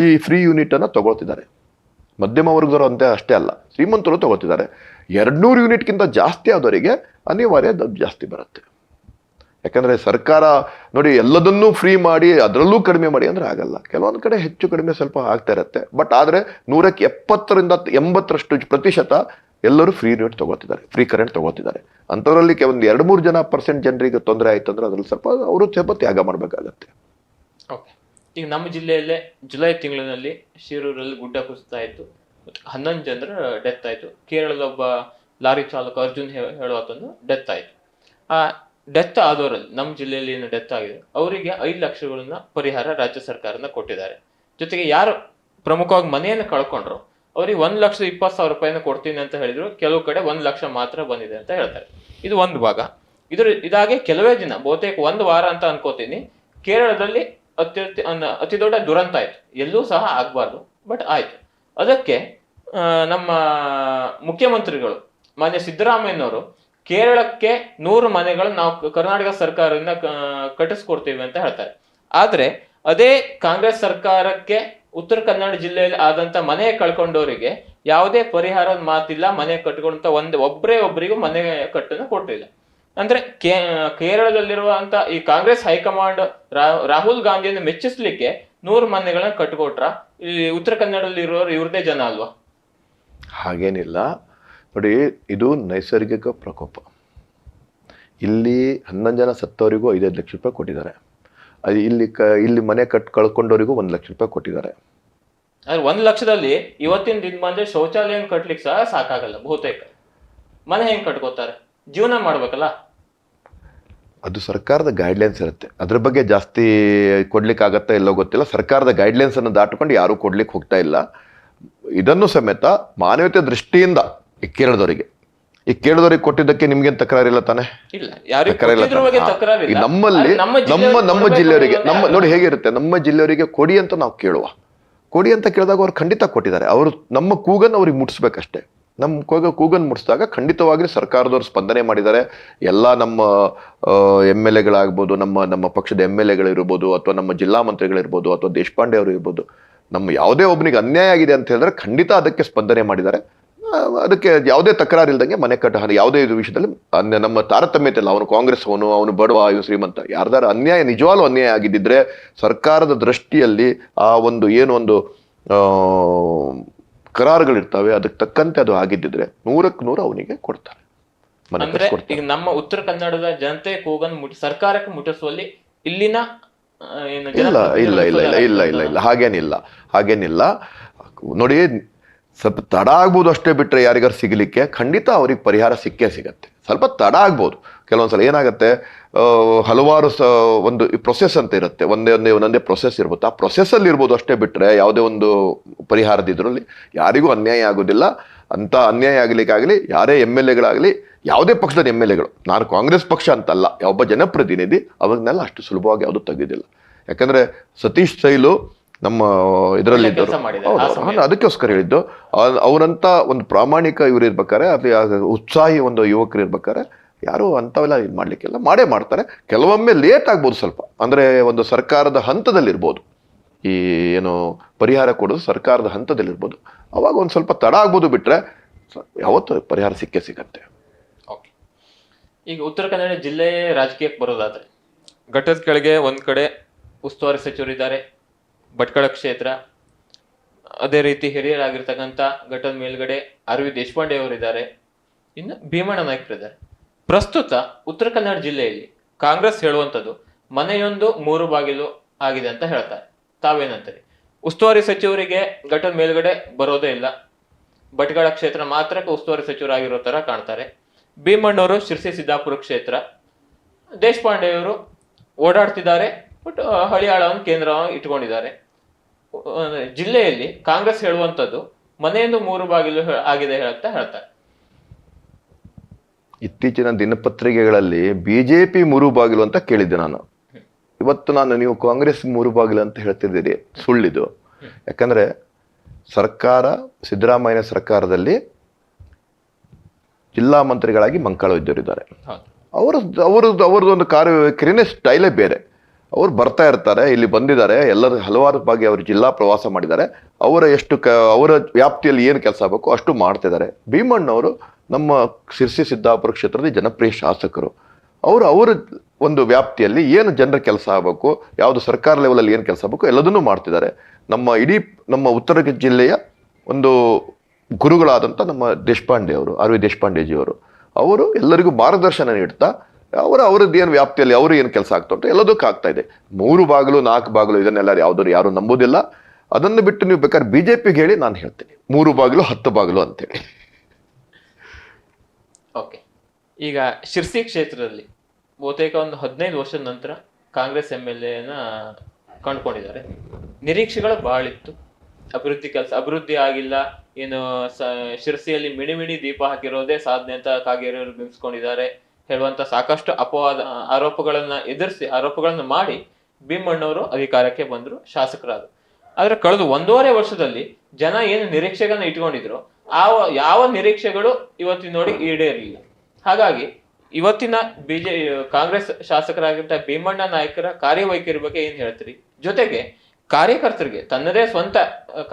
ಈ ಫ್ರೀ ಯೂನಿಟ್ ಅನ್ನ ತಗೊಳ್ತಿದ್ದಾರೆ. ಮಧ್ಯಮ ವರ್ಗದವರು ಅಂತ ಅಷ್ಟೇ ಅಲ್ಲ. ಶ್ರೀಮಂತರು ತಗೋತಿದ್ದಾರೆ ಎರಡ್ನೂರು ಯೂನಿಟ್ಗಿಂತ ಜಾಸ್ತಿ ಆದವರಿಗೆ ಅನಿವಾರ್ಯ ಜಾಸ್ತಿ ಬರುತ್ತೆ. ಯಾಕಂದ್ರೆ ಸರ್ಕಾರ ನೋಡಿ ಎಲ್ಲದನ್ನೂ ಫ್ರೀ ಮಾಡಿ, ಅದರಲ್ಲೂ ಕಡಿಮೆ ಮಾಡಿ ಅಂದ್ರೆ ಆಗಲ್ಲ. ಕೆಲವೊಂದು ಕಡೆ ಹೆಚ್ಚು ಕಡಿಮೆ ಸ್ವಲ್ಪ ಆಗ್ತಾ ಇರುತ್ತೆ. ಬಟ್ ಆದರೆ ನೂರಕ್ಕೆ ಎಪ್ಪತ್ತರಿಂದ ಎಂಬತ್ತರಷ್ಟು ಪ್ರತಿಶತ ಎಲ್ಲರೂ ಫ್ರೀ ರೇಟ್ ತಗೋತಿದ್ದಾರೆ ಫ್ರೀ ಕರೆಂಟ್ ತೊಗೋತಿದ್ದಾರೆ. ಅಂಥವರಲ್ಲಿ ಒಂದು ಎರಡು ಮೂರು ಜನ ಪರ್ಸೆಂಟ್ ಜನರಿಗೆ ತೊಂದರೆ ಆಯ್ತು ಅಂದ್ರೆ ಅದ್ರಲ್ಲಿ ಸ್ವಲ್ಪ ಅವರು ಸ್ವಲ್ಪ ತ್ಯಾಗ ಮಾಡಬೇಕಾಗತ್ತೆ. ಓಕೆ ಈಗ ನಮ್ಮ ಜಿಲ್ಲೆಯಲ್ಲೇ ಜುಲೈ ತಿಂಗಳಿನಲ್ಲಿ ಶಿರೂರಲ್ಲಿ ಗುಡ್ಡ ಕುಸಿತ ಆಯಿತು. ಹನ್ನೊಂದು ಜನರ ಡೆತ್ ಆಯಿತು. ಕೇರಳದ ಒಬ್ಬ ಲಾರಿ ಚಾಲಕ ಅರ್ಜುನ್ ಹೇ- ಡೆತ್ ಆಯಿತು. ಡೆತ್ ಆದವರಲ್ಲಿ ನಮ್ಮ ಜಿಲ್ಲೆಯಲ್ಲಿ ಏನು ಡೆತ್ ಆಗಿದೆ. ಅವರಿಗೆ ಐದು ಲಕ್ಷಗಳನ್ನ ಪರಿಹಾರ ರಾಜ್ಯ ಸರ್ಕಾರನ ಕೊಟ್ಟಿದ್ದಾರೆ. ಜೊತೆಗೆ ಯಾರು ಪ್ರಮುಖವಾಗಿ ಮನೆಯನ್ನು ಕಳ್ಕೊಂಡ್ರು, ಅವ್ರಿಗೆ ಒಂದ್ ಲಕ್ಷದ ಇಪ್ಪತ್ತು ಸಾವಿರ ರೂಪಾಯಿನ ಕೊಡ್ತೀನಿ ಅಂತ ಹೇಳಿದ್ರು, ಕೆಲವು ಕಡೆ ಒಂದ್ ಲಕ್ಷ ಮಾತ್ರ ಬಂದಿದೆ ಅಂತ ಹೇಳ್ತಾರೆ. ಇದು ಒಂದು ಭಾಗ. ಇದ್ರ ಇದಾಗೆ ಕೆಲವೇ ದಿನ ಬಹುತೇಕ ಒಂದು ವಾರ ಅಂತ ಅನ್ಕೋತೀನಿ, ಕೇರಳದಲ್ಲಿ ಅನ್ನ- ಅತಿ ದೊಡ್ಡ ದುರಂತ ಆಯ್ತು. ಎಲ್ಲೂ ಸಹ ಆಗ್ಬಾರ್ದು, ಬಟ್ ಆಯ್ತು. ಅದಕ್ಕೆ ನಮ್ಮ ಮುಖ್ಯಮಂತ್ರಿಗಳು, ಮಾನ್ಯ ಸಿದ್ದರಾಮಯ್ಯನವರು ಕೇರಳಕ್ಕೆ ನೂರು ಮನೆಗಳನ್ನು ನಾವು ಕರ್ನಾಟಕ ಸರ್ಕಾರದಿಂದ ಕಟ್ಟಿಸ್ಕೊಡ್ತೀವಿ ಅಂತ ಹೇಳ್ತಾರೆ. ಆದ್ರೆ ಅದೇ ಕಾಂಗ್ರೆಸ್ ಸರ್ಕಾರಕ್ಕೆ ಉತ್ತರ ಕನ್ನಡ ಜಿಲ್ಲೆಯಲ್ಲಿ ಆದಂತ ಮನೆ ಕಳ್ಕೊಂಡವರಿಗೆ ಯಾವುದೇ ಪರಿಹಾರದ ಮಾತಿಲ್ಲ, ಮನೆ ಕಟ್ಕೊಂಡಂತ ಒಂದ್ ಒಬ್ಬರೇ ಒಬ್ಬರಿಗೂ ಮನೆ ಕಟ್ಟನ್ನು ಕೊಟ್ಟಿಲ್ಲ. ಅಂದ್ರೆ ಕೇ ಕೇರಳದಲ್ಲಿರುವಂತ ಈ ಕಾಂಗ್ರೆಸ್ ಹೈಕಮಾಂಡ್ ರಾಹುಲ್ ಗಾಂಧಿಯನ್ನು ಮೆಚ್ಚಿಸ್ಲಿಕ್ಕೆ ನೂರು ಮನೆಗಳನ್ನ ಕಟ್ಕೊಟ್ರ. ಈ ಉತ್ತರ ಕನ್ನಡದಲ್ಲಿ ಇರೋರು ಇವ್ರದೇ ಜನ ಅಲ್ವಾ? ಹಾಗೇನಿಲ್ಲ. ನೋಡಿ ಇದು ನೈಸರ್ಗಿಕ ಪ್ರಕೋಪ. ಇಲ್ಲಿ ಹನ್ನೊಂದು ಜನ ಸತ್ತವರಿಗೂ ಐದೈದು ಲಕ್ಷ ರೂಪಾಯಿ ಕೊಟ್ಟಿದ್ದಾರೆ. ಅದು ಇಲ್ಲಿ ಕ ಇಲ್ಲಿ ಮನೆ ಕಟ್ ಕಳ್ಕೊಂಡವರಿಗೂ ಒಂದು ಲಕ್ಷ ರೂಪಾಯಿ ಕೊಟ್ಟಿದ್ದಾರೆ. ಆದ್ರೆ ಒಂದು ಲಕ್ಷದಲ್ಲಿ ಇವತ್ತಿನ ದಿನ ಬಂದ್ರೆ ಶೌಚಾಲಯ ಕಟ್ಲಿಕ್ಕೆ ಸಹ ಸಾಕಾಗಲ್ಲ ಬಹುತೇಕ. ಮನೆ ಹೆಂಗೆ ಕಟ್ಕೋತಾರೆ? ಜೀವನ ಮಾಡ್ಬೇಕಲ್ಲ? ಅದು ಸರ್ಕಾರದ ಗೈಡ್ಲೈನ್ಸ್ ಇರುತ್ತೆ. ಅದ್ರ ಬಗ್ಗೆ ಜಾಸ್ತಿ ಕೊಡ್ಲಿಕ್ಕೆ ಆಗತ್ತಾ ಇಲ್ಲೋ ಗೊತ್ತಿಲ್ಲ. ಸರ್ಕಾರದ ಗೈಡ್ಲೈನ್ಸ್ ಅನ್ನು ದಾಟ್ಕೊಂಡು ಯಾರೂ ಕೊಡ್ಲಿಕ್ಕೆ ಹೋಗ್ತಾ ಇಲ್ಲ. ಇದನ್ನು ಸಮೇತ ಮಾನವೀಯತೆ ದೃಷ್ಟಿಯಿಂದ ಈ ಕೇರಳದವರಿಗೆ. ಈ ಕೇರಳದವರಿಗೆ ಕೊಟ್ಟಿದ್ದಕ್ಕೆ ನಿಮ್ಗೇನ್ ತಕರಾರಿಲ್ಲ ತಾನೆ? ತಕರಾರಿಲ್ಲ ತಾನೆ? ಈ ನಮ್ಮಲ್ಲಿ ನಮ್ಮ ನಮ್ಮ ಜಿಲ್ಲೆಯವ್ರಿಗೆ ನಮ್ಮ ನೋಡಿ ಹೇಗಿರುತ್ತೆ ನಮ್ಮ ಜಿಲ್ಲೆಯವರಿಗೆ ಕೊಡಿ ಅಂತ ನಾವು ಕೇಳುವ. ಕೊಡಿ ಅಂತ ಕೇಳಿದಾಗ ಅವ್ರು ಖಂಡಿತ ಕೊಟ್ಟಿದ್ದಾರೆ. ಅವರು ನಮ್ಮ ಕೂಗನ್ನು ಅವ್ರಿಗೆ ಮುಟ್ಸ್ಬೇಕಷ್ಟೇ. ನಮ್ಮ ಕೂಗ ಕೂಗನ್ನು ಮುಟ್ಸಿದಾಗ ಖಂಡಿತವಾಗಿ ಸರ್ಕಾರದವರು ಸ್ಪಂದನೆ ಮಾಡಿದ್ದಾರೆ. ಎಲ್ಲ ನಮ್ಮ ಎಂ ಎಲ್ ಎಗಳಾಗ್ಬೋದು ನಮ್ಮ ನಮ್ಮ ಪಕ್ಷದ ಎಂ ಎಲ್ ಎಗಳಿರ್ಬೋದು ಅಥವಾ ನಮ್ಮ ಜಿಲ್ಲಾ ಮಂತ್ರಿಗಳಿರ್ಬೋದು ಅಥವಾ ದೇಶಪಾಂಡೆ ಅವರು ಇರ್ಬೋದು ನಮ್ಮ ಯಾವುದೇ ಒಬ್ಬನಿಗೆ ಅನ್ಯಾಯ ಆಗಿದೆ ಅಂತ ಹೇಳಿದ್ರೆ ಖಂಡಿತ ಅದಕ್ಕೆ ಸ್ಪಂದನೆ ಮಾಡಿದ್ದಾರೆ. ಅದಕ್ಕೆ ಯಾವುದೇ ತಕರಾರು ಇಲ್ದಂಗೆ ಮನೆ ಕಟ್ಟ ಯಾವುದೇ ಇದು ವಿಷಯದಲ್ಲಿ ಅನ್ಯ ನಮ್ಮ ತಾರತಮ್ಯತೆ ಇಲ್ಲ ಅವನು ಕಾಂಗ್ರೆಸ್ ಅವನು ಅವನು ಬಡವ ಇವನು ಶ್ರೀಮಂತ. ಯಾರ್ದಾರು ಅನ್ಯಾಯ ನಿಜವಾಗ್ಲೂ ಅನ್ಯಾಯ ಆಗಿದ್ದಿದ್ರೆ ಸರ್ಕಾರದ ದೃಷ್ಟಿಯಲ್ಲಿ ಆ ಒಂದು ಏನು ಒಂದು ಕರಾರುಗಳಿರ್ತವೆ ಅದಕ್ಕೆ ತಕ್ಕಂತೆ ಅದು ಆಗಿದ್ದಿದ್ರೆ ನೂರಕ್ಕೆ ನೂರು ಅವನಿಗೆ ಕೊಡ್ತಾರೆ. ಅಂದ್ರೆ ಈಗ ನಮ್ಮ ಉತ್ತರ ಕನ್ನಡದ ಜನತೆ ಕೂಗನ್ ಮುಟ್ಟಿ ಸರ್ಕಾರಕ್ಕೆ ಮುಟ್ಟಿಸುವಲ್ಲಿ ಇಲ್ಲಿನ ಇಲ್ಲ ಇಲ್ಲ ಇಲ್ಲ ಇಲ್ಲ ಇಲ್ಲ ಇಲ್ಲ ಇಲ್ಲ ಹಾಗೇನಿಲ್ಲ ಹಾಗೇನಿಲ್ಲ. ನೋಡಿ ಸ್ವಲ್ಪ ತಡ ಆಗ್ಬೋದು ಅಷ್ಟೇ ಬಿಟ್ಟರೆ ಯಾರಿಗಾರು ಸಿಗಲಿಕ್ಕೆ ಖಂಡಿತ ಅವ್ರಿಗೆ ಪರಿಹಾರ ಸಿಕ್ಕೇ ಸಿಗತ್ತೆ. ಸ್ವಲ್ಪ ತಡ ಆಗ್ಬೋದು. ಕೆಲವೊಂದ್ಸಲ ಏನಾಗುತ್ತೆ ಹಲವಾರು ಸ, ಒಂದು ಪ್ರೊಸೆಸ್ ಅಂತ ಇರುತ್ತೆ. ಒಂದೇ ಒಂದೇ, ಒಂದೊಂದೇ ಪ್ರೊಸೆಸ್ ಇರ್ಬೋದು. ಆ ಪ್ರೊಸೆಸ್ಸಲ್ಲಿ ಇರ್ಬೋದು ಅಷ್ಟೇ ಬಿಟ್ಟರೆ ಯಾವುದೇ ಒಂದು ಪರಿಹಾರದ ಇದರಲ್ಲಿ ಯಾರಿಗೂ ಅನ್ಯಾಯ ಆಗೋದಿಲ್ಲ. ಅಂತ ಅನ್ಯಾಯ ಆಗಲಿಕ್ಕಾಗಲಿ, ಯಾರೇ ಎಂ ಎಲ್ ಎಗಳಾಗಲಿ, ಯಾವುದೇ ಪಕ್ಷದ ಎಂ ಎಲ್ ಎಗಳು, ನಾನು ಕಾಂಗ್ರೆಸ್ ಪಕ್ಷ ಅಂತಲ್ಲ, ಒಬ್ಬ ಜನಪ್ರತಿನಿಧಿ ಅವನ್ನೆಲ್ಲ ಅಷ್ಟು ಸುಲಭವಾಗಿ ಯಾವುದು ತೆಗೆದಿಲ್ಲ. ಯಾಕಂದರೆ ಸತೀಶ್ ಸೈಲು ನಮ್ಮ ಇದರಲ್ಲಿ. ಅದಕ್ಕೋಸ್ಕರ ಹೇಳಿದ್ದು. ಅವರಂತ ಒಂದು ಪ್ರಾಮಾಣಿಕ ಇವ್ರು ಇರ್ಬೇಕಾರೆ ಅಲ್ಲಿ ಉತ್ಸಾಹಿ ಒಂದು ಯುವಕರು ಇರ್ಬೇಕಾರೆ ಯಾರು ಅಂಥವೆಲ್ಲ ಇದು ಮಾಡ್ಲಿಕ್ಕಿಲ್ಲ. ಮಾಡೇ ಮಾಡ್ತಾರೆ. ಕೆಲವೊಮ್ಮೆ ಲೇಟ್ ಆಗ್ಬೋದು ಸ್ವಲ್ಪ. ಅಂದ್ರೆ ಒಂದು ಸರ್ಕಾರದ ಹಂತದಲ್ಲಿರ್ಬೋದು. ಈ ಏನು ಪರಿಹಾರ ಕೊಡೋದು ಸರ್ಕಾರದ ಹಂತದಲ್ಲಿರ್ಬೋದು. ಅವಾಗ ಒಂದು ಸ್ವಲ್ಪ ತಡ ಆಗ್ಬೋದು ಬಿಟ್ರೆ ಯಾವತ್ತು ಯಾವತ್ತೂ ಪರಿಹಾರ ಸಿಕ್ಕೇ ಸಿಗತ್ತೆ. ಓಕೆ. ಈಗ ಉತ್ತರ ಕನ್ನಡ ಜಿಲ್ಲೆ ರಾಜಕೀಯಕ್ಕೆ ಬರೋದಾದ್ರೆ? ಘಟ್ಟದ ಕೆಳಗೆ ಒಂದ್ ಕಡೆ ಉಸ್ತುವಾರಿ ಸಚಿವರಿದ್ದಾರೆ. ಭಟ್ಕಳ ಕ್ಷೇತ್ರ. ಅದೇ ರೀತಿ ಹಿರಿಯರಾಗಿರ್ತಕ್ಕಂಥ ಘಟದ ಮೇಲ್ಗಡೆ ಅರವಿ ದೇಶಪಾಂಡೆ ಅವರಿದ್ದಾರೆ. ಇನ್ನು ಭೀಮಣ್ಣ ನಾಯ್ಕರಿದ್ದಾರೆ ಪ್ರಸ್ತುತ ಉತ್ತರ ಕನ್ನಡ ಜಿಲ್ಲೆಯಲ್ಲಿ ಕಾಂಗ್ರೆಸ್ ಹೇಳುವಂಥದ್ದು ಮನೆಯೊಂದು ಮೂರು ಬಾಗಿಲು ಆಗಿದೆ ಅಂತ ಹೇಳ್ತಾರೆ. ತಾವೇನಂತಾರೆ? ಉಸ್ತುವಾರಿ ಸಚಿವರಿಗೆ ಘಟದ ಮೇಲ್ಗಡೆ ಬರೋದೇ ಇಲ್ಲ. ಭಟ್ಕಳ ಕ್ಷೇತ್ರ ಮಾತ್ರ ಉಸ್ತುವಾರಿ ಸಚಿವರಾಗಿರೋ ತರ ಕಾಣ್ತಾರೆ. ಭೀಮಣ್ಣವರು ಶಿರ್ಸಿ ಸಿದ್ದಾಪುರ ಕ್ಷೇತ್ರ. ದೇಶಪಾಂಡೆಯವರು ಓಡಾಡ್ತಿದ್ದಾರೆ. ಬಟ್ ಹಳಿಯಾಳವನ್ನು ಕೇಂದ್ರ ಇಟ್ಕೊಂಡಿದ್ದಾರೆ. ಜಿಲ್ಲೆಯಲ್ಲಿ ಕಾಂಗ್ರೆಸ್ ಹೇಳುವಂಥದ್ದು ಮನೆಯಿಂದ ಮೂರು ಬಾಗಿಲು ಆಗಿದೆ ಅಂತ ಹೇಳ್ತಾರೆ. ಇತ್ತೀಚಿನ ದಿನಪತ್ರಿಕೆಗಳಲ್ಲಿ ಬಿಜೆಪಿ ಮೂರು ಬಾಗಿಲು ಅಂತ ಕೇಳಿದ್ದೆ ನಾನು. ಇವತ್ತು ನಾನು ನೀವು ಕಾಂಗ್ರೆಸ್ ಮೂರು ಬಾಗಿಲು ಅಂತ ಹೇಳ್ತಿದ್ದೀರಿ ಸುಳ್ಳಿದು. ಯಾಕಂದ್ರೆ ಸರ್ಕಾರ ಸಿದ್ದರಾಮಯ್ಯ ಸರ್ಕಾರದಲ್ಲಿ ಜಿಲ್ಲಾ ಮಂತ್ರಿಗಳಾಗಿ ಮಂಕಾಳ ವೈದ್ಯರಿದ್ದಾರೆ ಅವರ ಅವರದ್ದು ಅವರದ್ದು ಒಂದು ಕಾರ್ಯವೈಖರಿನೇ ಸ್ಟೈಲೇ ಬೇರೆ. ಅವ್ರು ಬರ್ತಾ ಇರ್ತಾರೆ, ಇಲ್ಲಿ ಬಂದಿದ್ದಾರೆ, ಎಲ್ಲರ ಹಲವಾರು ಬಾಗಿ ಅವರು ಜಿಲ್ಲಾ ಪ್ರವಾಸ ಮಾಡಿದ್ದಾರೆ. ಅವರ ಎಷ್ಟು ಕ, ಅವರ ವ್ಯಾಪ್ತಿಯಲ್ಲಿ ಏನು ಕೆಲಸ ಆಗಬೇಕು ಅಷ್ಟು ಮಾಡ್ತಿದ್ದಾರೆ. ಭೀಮಣ್ಣವರು ನಮ್ಮ ಶಿರ್ಸಿ ಸಿದ್ದಾಪುರ ಕ್ಷೇತ್ರದ ಜನಪ್ರಿಯ ಶಾಸಕರು. ಅವರು ಅವರ ಒಂದು ವ್ಯಾಪ್ತಿಯಲ್ಲಿ ಏನು ಜನರ ಕೆಲಸ ಆಗಬೇಕು, ಯಾವುದು ಸರ್ಕಾರ ಲೆವೆಲಲ್ಲಿ ಏನು ಕೆಲಸ ಆಗಬೇಕು ಎಲ್ಲದನ್ನೂ ಮಾಡ್ತಿದ್ದಾರೆ. ನಮ್ಮ ಇಡೀ, ನಮ್ಮ ಉತ್ತರ ಜಿಲ್ಲೆಯ ಒಂದು ಗುರುಗಳಾದಂಥ ನಮ್ಮ ದೇಶಪಾಂಡೆ ಅವರು, ಆರ್ ವಿ ದೇಶಪಾಂಡೆಜಿಯವರು. ಅವರು ಎಲ್ಲರಿಗೂ ಮಾರ್ಗದರ್ಶನ ನೀಡ್ತಾ ಅವರ ಅವರದ್ದು ಏನು ವ್ಯಾಪ್ತಿಯಲ್ಲಿ ಅವರು ಏನು ಕೆಲಸ ಆಗ್ತಾ ಉಂಟು, ಎಲ್ಲದಕ್ಕೂ ಆಗ್ತಾ ಇದೆ. ಮೂರು ಬಾಗಿಲು, ನಾಲ್ಕು ಬಾಗಿಲು ಇದನ್ನೆಲ್ಲ ಯಾವುದನ್ನು ಯಾರು ನಂಬೋದಿಲ್ಲ. ಅದನ್ನು ಬಿಟ್ಟು ನೀವು ಬೇಕಾದ್ರೆ ಬಿ ಜೆ ಪಿಗೆ ಹೇಳಿ ನಾನು ಹೇಳ್ತೀನಿ. ಮೂರು ಬಾಗಿಲು, ಹತ್ತು ಬಾಗಿಲು ಅಂತೇಳಿ. ಓಕೆ. ಈಗ ಶಿರ್ಸಿ ಕ್ಷೇತ್ರದಲ್ಲಿ ಬಹುತೇಕ ಒಂದು ಹದಿನೈದು ವರ್ಷದ ನಂತರ ಕಾಂಗ್ರೆಸ್ ಎಂ ಎಲ್ ಎನ ಕಂಡುಕೊಂಡಿದ್ದಾರೆ. ನಿರೀಕ್ಷೆಗಳು ಬಹಳ ಇತ್ತು. ಅಭಿವೃದ್ಧಿ ಕೆಲಸ, ಅಭಿವೃದ್ಧಿ ಆಗಿಲ್ಲ. ಏನು ಶಿರಸಿಯಲ್ಲಿ ಮಿಣಿ ಮಿಣಿ ದೀಪ ಹಾಕಿರೋದೇ ಸಾಧನೆ ಅಂತ ಕಾಗೇರಿಯವರು ಬಿಂಬಿಸ್ಕೊಂಡಿದ್ದಾರೆ. ಹೇಳುವಂತ ಸಾಕಷ್ಟು ಅಪವಾದ ಆರೋಪಗಳನ್ನ ಎದುರಿಸಿ, ಆರೋಪಗಳನ್ನು ಮಾಡಿ ಭೀಮಣ್ಣವರು ಅಧಿಕಾರಕ್ಕೆ ಬಂದ್ರು, ಶಾಸಕರಾದ್ರು. ಆದ್ರೆ ಕಳೆದ ಒಂದೂವರೆ ವರ್ಷದಲ್ಲಿ ಜನ ಏನು ನಿರೀಕ್ಷೆಗಳನ್ನ ಇಟ್ಕೊಂಡಿದ್ರು ಆ ಯಾವ ನಿರೀಕ್ಷೆಗಳು ಇವತ್ತಿನ ನೋಡಿ ಈಡೇರಲಿಲ್ಲ. ಹಾಗಾಗಿ ಇವತ್ತಿನ ಬಿಜೆ, ಕಾಂಗ್ರೆಸ್ ಶಾಸಕರಾಗಿದ್ದ ಭೀಮಣ್ಣ ನಾಯಕರ ಕಾರ್ಯವೈಖರಿ ಬಗ್ಗೆ ಏನ್ ಹೇಳ್ತೀರಿ? ಜೊತೆಗೆ ಕಾರ್ಯಕರ್ತರಿಗೆ ತನ್ನದೇ ಸ್ವಂತ,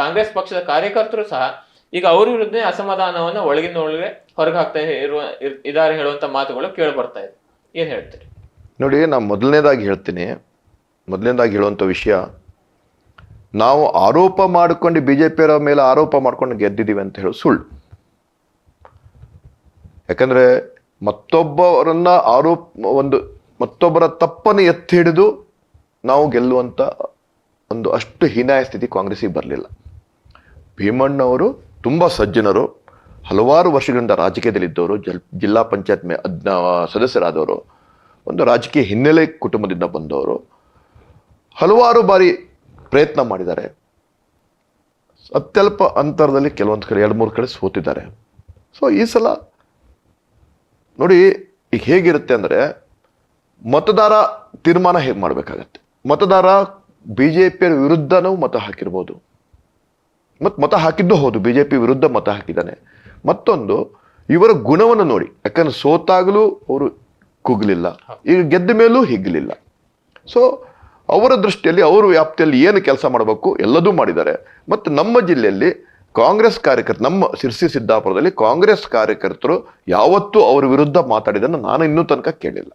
ಕಾಂಗ್ರೆಸ್ ಪಕ್ಷದ ಕಾರ್ಯಕರ್ತರು ಸಹ ಈಗ ಅವ್ರ ವಿರುದ್ಧ ಅಸಮಾಧಾನವನ್ನ ಒಳಗಿನ ಒಳಗೆ ಹೊರಗೆ ಹಾಕ್ತಾ ಇರುವ ಇದಾರೆ ಹೇಳುವಂತ ಮಾತುಗಳು ಕೇಳಿ ಬರ್ತಾ ಇದೆ. ಏನ್ ಹೇಳ್ತೀರಿ? ನೋಡಿ ನಾನು ಮೊದಲನೇದಾಗಿ ಹೇಳ್ತೀನಿ. ಮೊದಲನೇದಾಗಿ ಹೇಳುವಂಥ ವಿಷಯ, ನಾವು ಆರೋಪ ಮಾಡಿಕೊಂಡು ಬಿ ಜೆ ಪಿಯವರ ಮೇಲೆ ಆರೋಪ ಮಾಡ್ಕೊಂಡು ಗೆದ್ದಿದ್ದೀವಿ ಅಂತ ಹೇಳೋದು ಸುಳ್ಳು. ಯಾಕಂದ್ರೆ ಮತ್ತೊಬ್ಬರನ್ನ ಆರೋಪ, ಒಂದು, ಮತ್ತೊಬ್ಬರ ತಪ್ಪನ್ನು ಎತ್ತಿ ಹಿಡಿದು ನಾವು ಗೆಲ್ಲುವಂಥ ಒಂದು ಅಷ್ಟು ಹೀನಾಯ ಸ್ಥಿತಿ ಕಾಂಗ್ರೆಸ್ಸಿಗೆ ಬರಲಿಲ್ಲ. ಭೀಮಣ್ಣವರು ತುಂಬ ಸಜ್ಜನರು ಹಲವಾರು ವರ್ಷಗಳಿಂದ ರಾಜಕೀಯದಲ್ಲಿದ್ದವರು, ಜಲ್, ಜಿಲ್ಲಾ ಪಂಚಾಯತ್ ಮೇ ಸದಸ್ಯರಾದವರು, ಒಂದು ರಾಜಕೀಯ ಹಿನ್ನೆಲೆ ಕುಟುಂಬದಿಂದ ಬಂದವರು. ಹಲವಾರು ಬಾರಿ ಪ್ರಯತ್ನ ಮಾಡಿದ್ದಾರೆ. ಅತ್ಯಲ್ಪ ಅಂತರದಲ್ಲಿ ಕೆಲವೊಂದು ಕಡೆ, ಎರಡು ಮೂರು ಕಡೆ ಸೋತಿದ್ದಾರೆ. ಸೊ ಈ ಸಲ ನೋಡಿ ಈಗ ಹೇಗಿರುತ್ತೆ ಅಂದರೆ ಮತದಾರ ತೀರ್ಮಾನ ಹೇಗೆ ಮಾಡಬೇಕಾಗತ್ತೆ? ಮತದಾರ ಬಿ ಜೆ ಪಿಯ ವಿರುದ್ಧನೂ ಮತ ಹಾಕಿರ್ಬೋದು. ಮತ್ತು ಮತ ಹಾಕಿದ್ದು ಹೌದು ಬಿ ಜೆ ಪಿ ವಿರುದ್ಧ ಮತ ಹಾಕಿದ್ದಾನೆ. ಮತ್ತೊಂದು ಇವರ ಗುಣವನ್ನು ನೋಡಿ. ಯಾಕಂದ್ರೆ ಸೋತಾಗಲೂ ಅವರು ಕುಗ್ಲಿಲ್ಲ. ಈಗ ಗೆದ್ದ ಮೇಲೂ ಹಿಗ್ಲಿಲ್ಲ. ಸೊ ಅವರ ದೃಷ್ಟಿಯಲ್ಲಿ ಅವರ ವ್ಯಾಪ್ತಿಯಲ್ಲಿ ಏನು ಕೆಲಸ ಮಾಡಬೇಕು? ಎಲ್ಲದೂ ಮಾಡಿದ್ದಾರೆ. ಮತ್ತು ನಮ್ಮ ಜಿಲ್ಲೆಯಲ್ಲಿ ಕಾಂಗ್ರೆಸ್ ಕಾರ್ಯಕರ್ತರು ನಮ್ಮ ಸಿರ್ಸಿ ಸಿದ್ದಾಪುರದಲ್ಲಿ ಕಾಂಗ್ರೆಸ್ ಕಾರ್ಯಕರ್ತರು ಯಾವತ್ತೂ ಅವರ ವಿರುದ್ಧ ಮಾತಾಡಿದ್ದನ್ನು ನಾನು ಇನ್ನೂ ತನಕ ಕೇಳಿಲ್ಲ.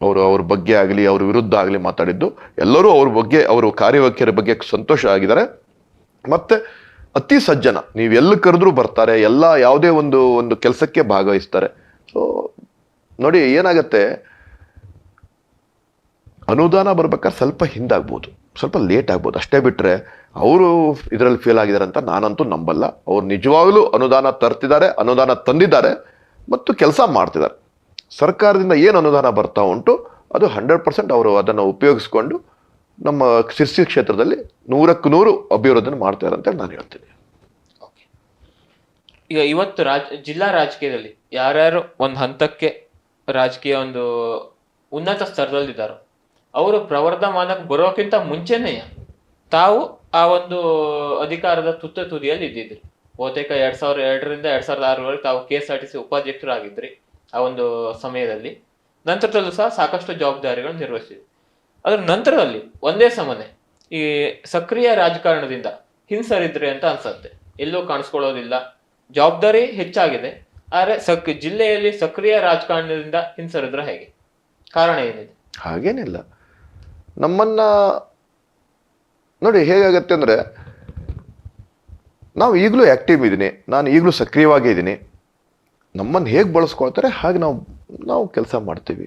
ಅವರು ಅವ್ರ ಬಗ್ಗೆ ಆಗಲಿ ಅವ್ರ ವಿರುದ್ಧ ಆಗಲಿ ಮಾತಾಡಿದ್ದು. ಎಲ್ಲರೂ ಅವ್ರ ಬಗ್ಗೆ ಅವರು ಕಾರ್ಯವೈಖರಿ ಬಗ್ಗೆ ಸಂತೋಷ ಆಗಿದ್ದಾರೆ. ಮತ್ತೆ ಅತಿ ಸಜ್ಜನ. ನೀವು ಎಲ್ಲಿ ಕರೆದ್ರೂ ಬರ್ತಾರೆ, ಎಲ್ಲ ಯಾವುದೇ ಒಂದು ಒಂದು ಕೆಲಸಕ್ಕೆ ಭಾಗವಹಿಸ್ತಾರೆ. ಸೊ ನೋಡಿ ಏನಾಗತ್ತೆ, ಅನುದಾನ ಬರ್ಬೇಕಾದ್ರೆ ಸ್ವಲ್ಪ ಹಿಂದಾಗ್ಬೋದು, ಸ್ವಲ್ಪ ಲೇಟ್ ಆಗ್ಬೋದು. ಅಷ್ಟೇ ಬಿಟ್ಟರೆ ಅವರು ಇದರಲ್ಲಿ ಫೇಲ್ ಆಗಿದ್ದಾರೆ ಅಂತ ನಾನಂತೂ ನಂಬಲ್ಲ. ಅವ್ರು ನಿಜವಾಗಲೂ ಅನುದಾನ ತರ್ತಿದ್ದಾರೆ, ಅನುದಾನ ತಂದಿದ್ದಾರೆ, ಮತ್ತು ಕೆಲಸ ಮಾಡ್ತಿದ್ದಾರೆ. ಸರ್ಕಾರದಿಂದ ಏನು ಅನುದಾನ ಬರ್ತಾ ಉಂಟು, ಅದು ಹಂಡ್ರೆಡ್ ಪರ್ಸೆಂಟ್ ಅವರು ಅದನ್ನು ಉಪಯೋಗಿಸ್ಕೊಂಡು ನಮ್ಮ ಶಿರ್ಸಿ ಕ್ಷೇತ್ರದಲ್ಲಿ ನೂರಕ್ಕೂ ನೂರು ಅಭಿವೃದ್ಧಿ ಮಾಡ್ತಾರೆ ಅಂತ ನಾನು ಹೇಳ್ತೀನಿ. ಈಗ ಇವತ್ತು ರಾಜ್, ಜಿಲ್ಲಾ ರಾಜಕೀಯದಲ್ಲಿ ಯಾರ್ಯಾರು ಒಂದು ಹಂತಕ್ಕೆ ರಾಜಕೀಯ ಒಂದು ಉನ್ನತ ಸ್ತರದಲ್ಲಿದ್ದಾರೋ ಅವರು ಪ್ರವರ್ಧಮಾನಕ್ಕೆ ಬರೋಕ್ಕಿಂತ ಮುಂಚೆನೇ ತಾವು ಆ ಒಂದು ಅಧಿಕಾರದ ತುತ್ತ ತುದಿಯಲ್ಲಿ ಇದ್ದಿದ್ರು. ಬಹುತೇಕ ಎರಡ್ ಸಾವಿರ ಎರಡರಿಂದ ಎರಡ್ ಸಾವಿರದ ಆರರವರೆಗೆ ತಾವು K S R T C ಉಪಾಧ್ಯಕ್ಷರಾಗಿದ್ರಿ ಆ ಒಂದು ಸಮಯದಲ್ಲಿ. ನಂತರದಲ್ಲೂ ಸಹ ಸಾಕಷ್ಟು ಜವಾಬ್ದಾರಿಗಳನ್ನು ನಿರ್ವಹಿಸಿದ್ರಿ. ಅದ್ರ ನಂತರದಲ್ಲಿ ಒಂದೇ ಸಮನೆ ಈ ಸಕ್ರಿಯ ರಾಜಕಾರಣದಿಂದ ಹಿಂಸರಿದ್ರೆ ಅಂತ ಅನ್ಸತ್ತೆ. ಎಲ್ಲೂ ಕಾಣಿಸ್ಕೊಳ್ಳೋದಿಲ್ಲ. ಜವಾಬ್ದಾರಿ ಹೆಚ್ಚಾಗಿದೆ. ಆದರೆ ಸಕ್ ಜಿಲ್ಲೆಯಲ್ಲಿ ಸಕ್ರಿಯ ರಾಜಕಾರಣದಿಂದ ಹಿಂಸರಿದ್ರೆ ಹೇಗೆ? ಕಾರಣ ಏನಿದೆ? ಹಾಗೇನಿಲ್ಲ. ನಮ್ಮನ್ನ ನೋಡಿ ಹೇಗಾಗತ್ತೆ ಅಂದರೆ ನಾವು ಈಗಲೂ ಆ್ಯಕ್ಟಿವ್ ಇದ್ದೀನಿ ನಾನು ಈಗಲೂ ಸಕ್ರಿಯವಾಗಿ ಇದ್ದೀನಿ ನಮ್ಮನ್ನು ಹೇಗೆ ಬಳಸ್ಕೊಳ್ತಾರೆ ಹಾಗೆ ನಾವು ನಾವು ಕೆಲಸ ಮಾಡ್ತೀವಿ.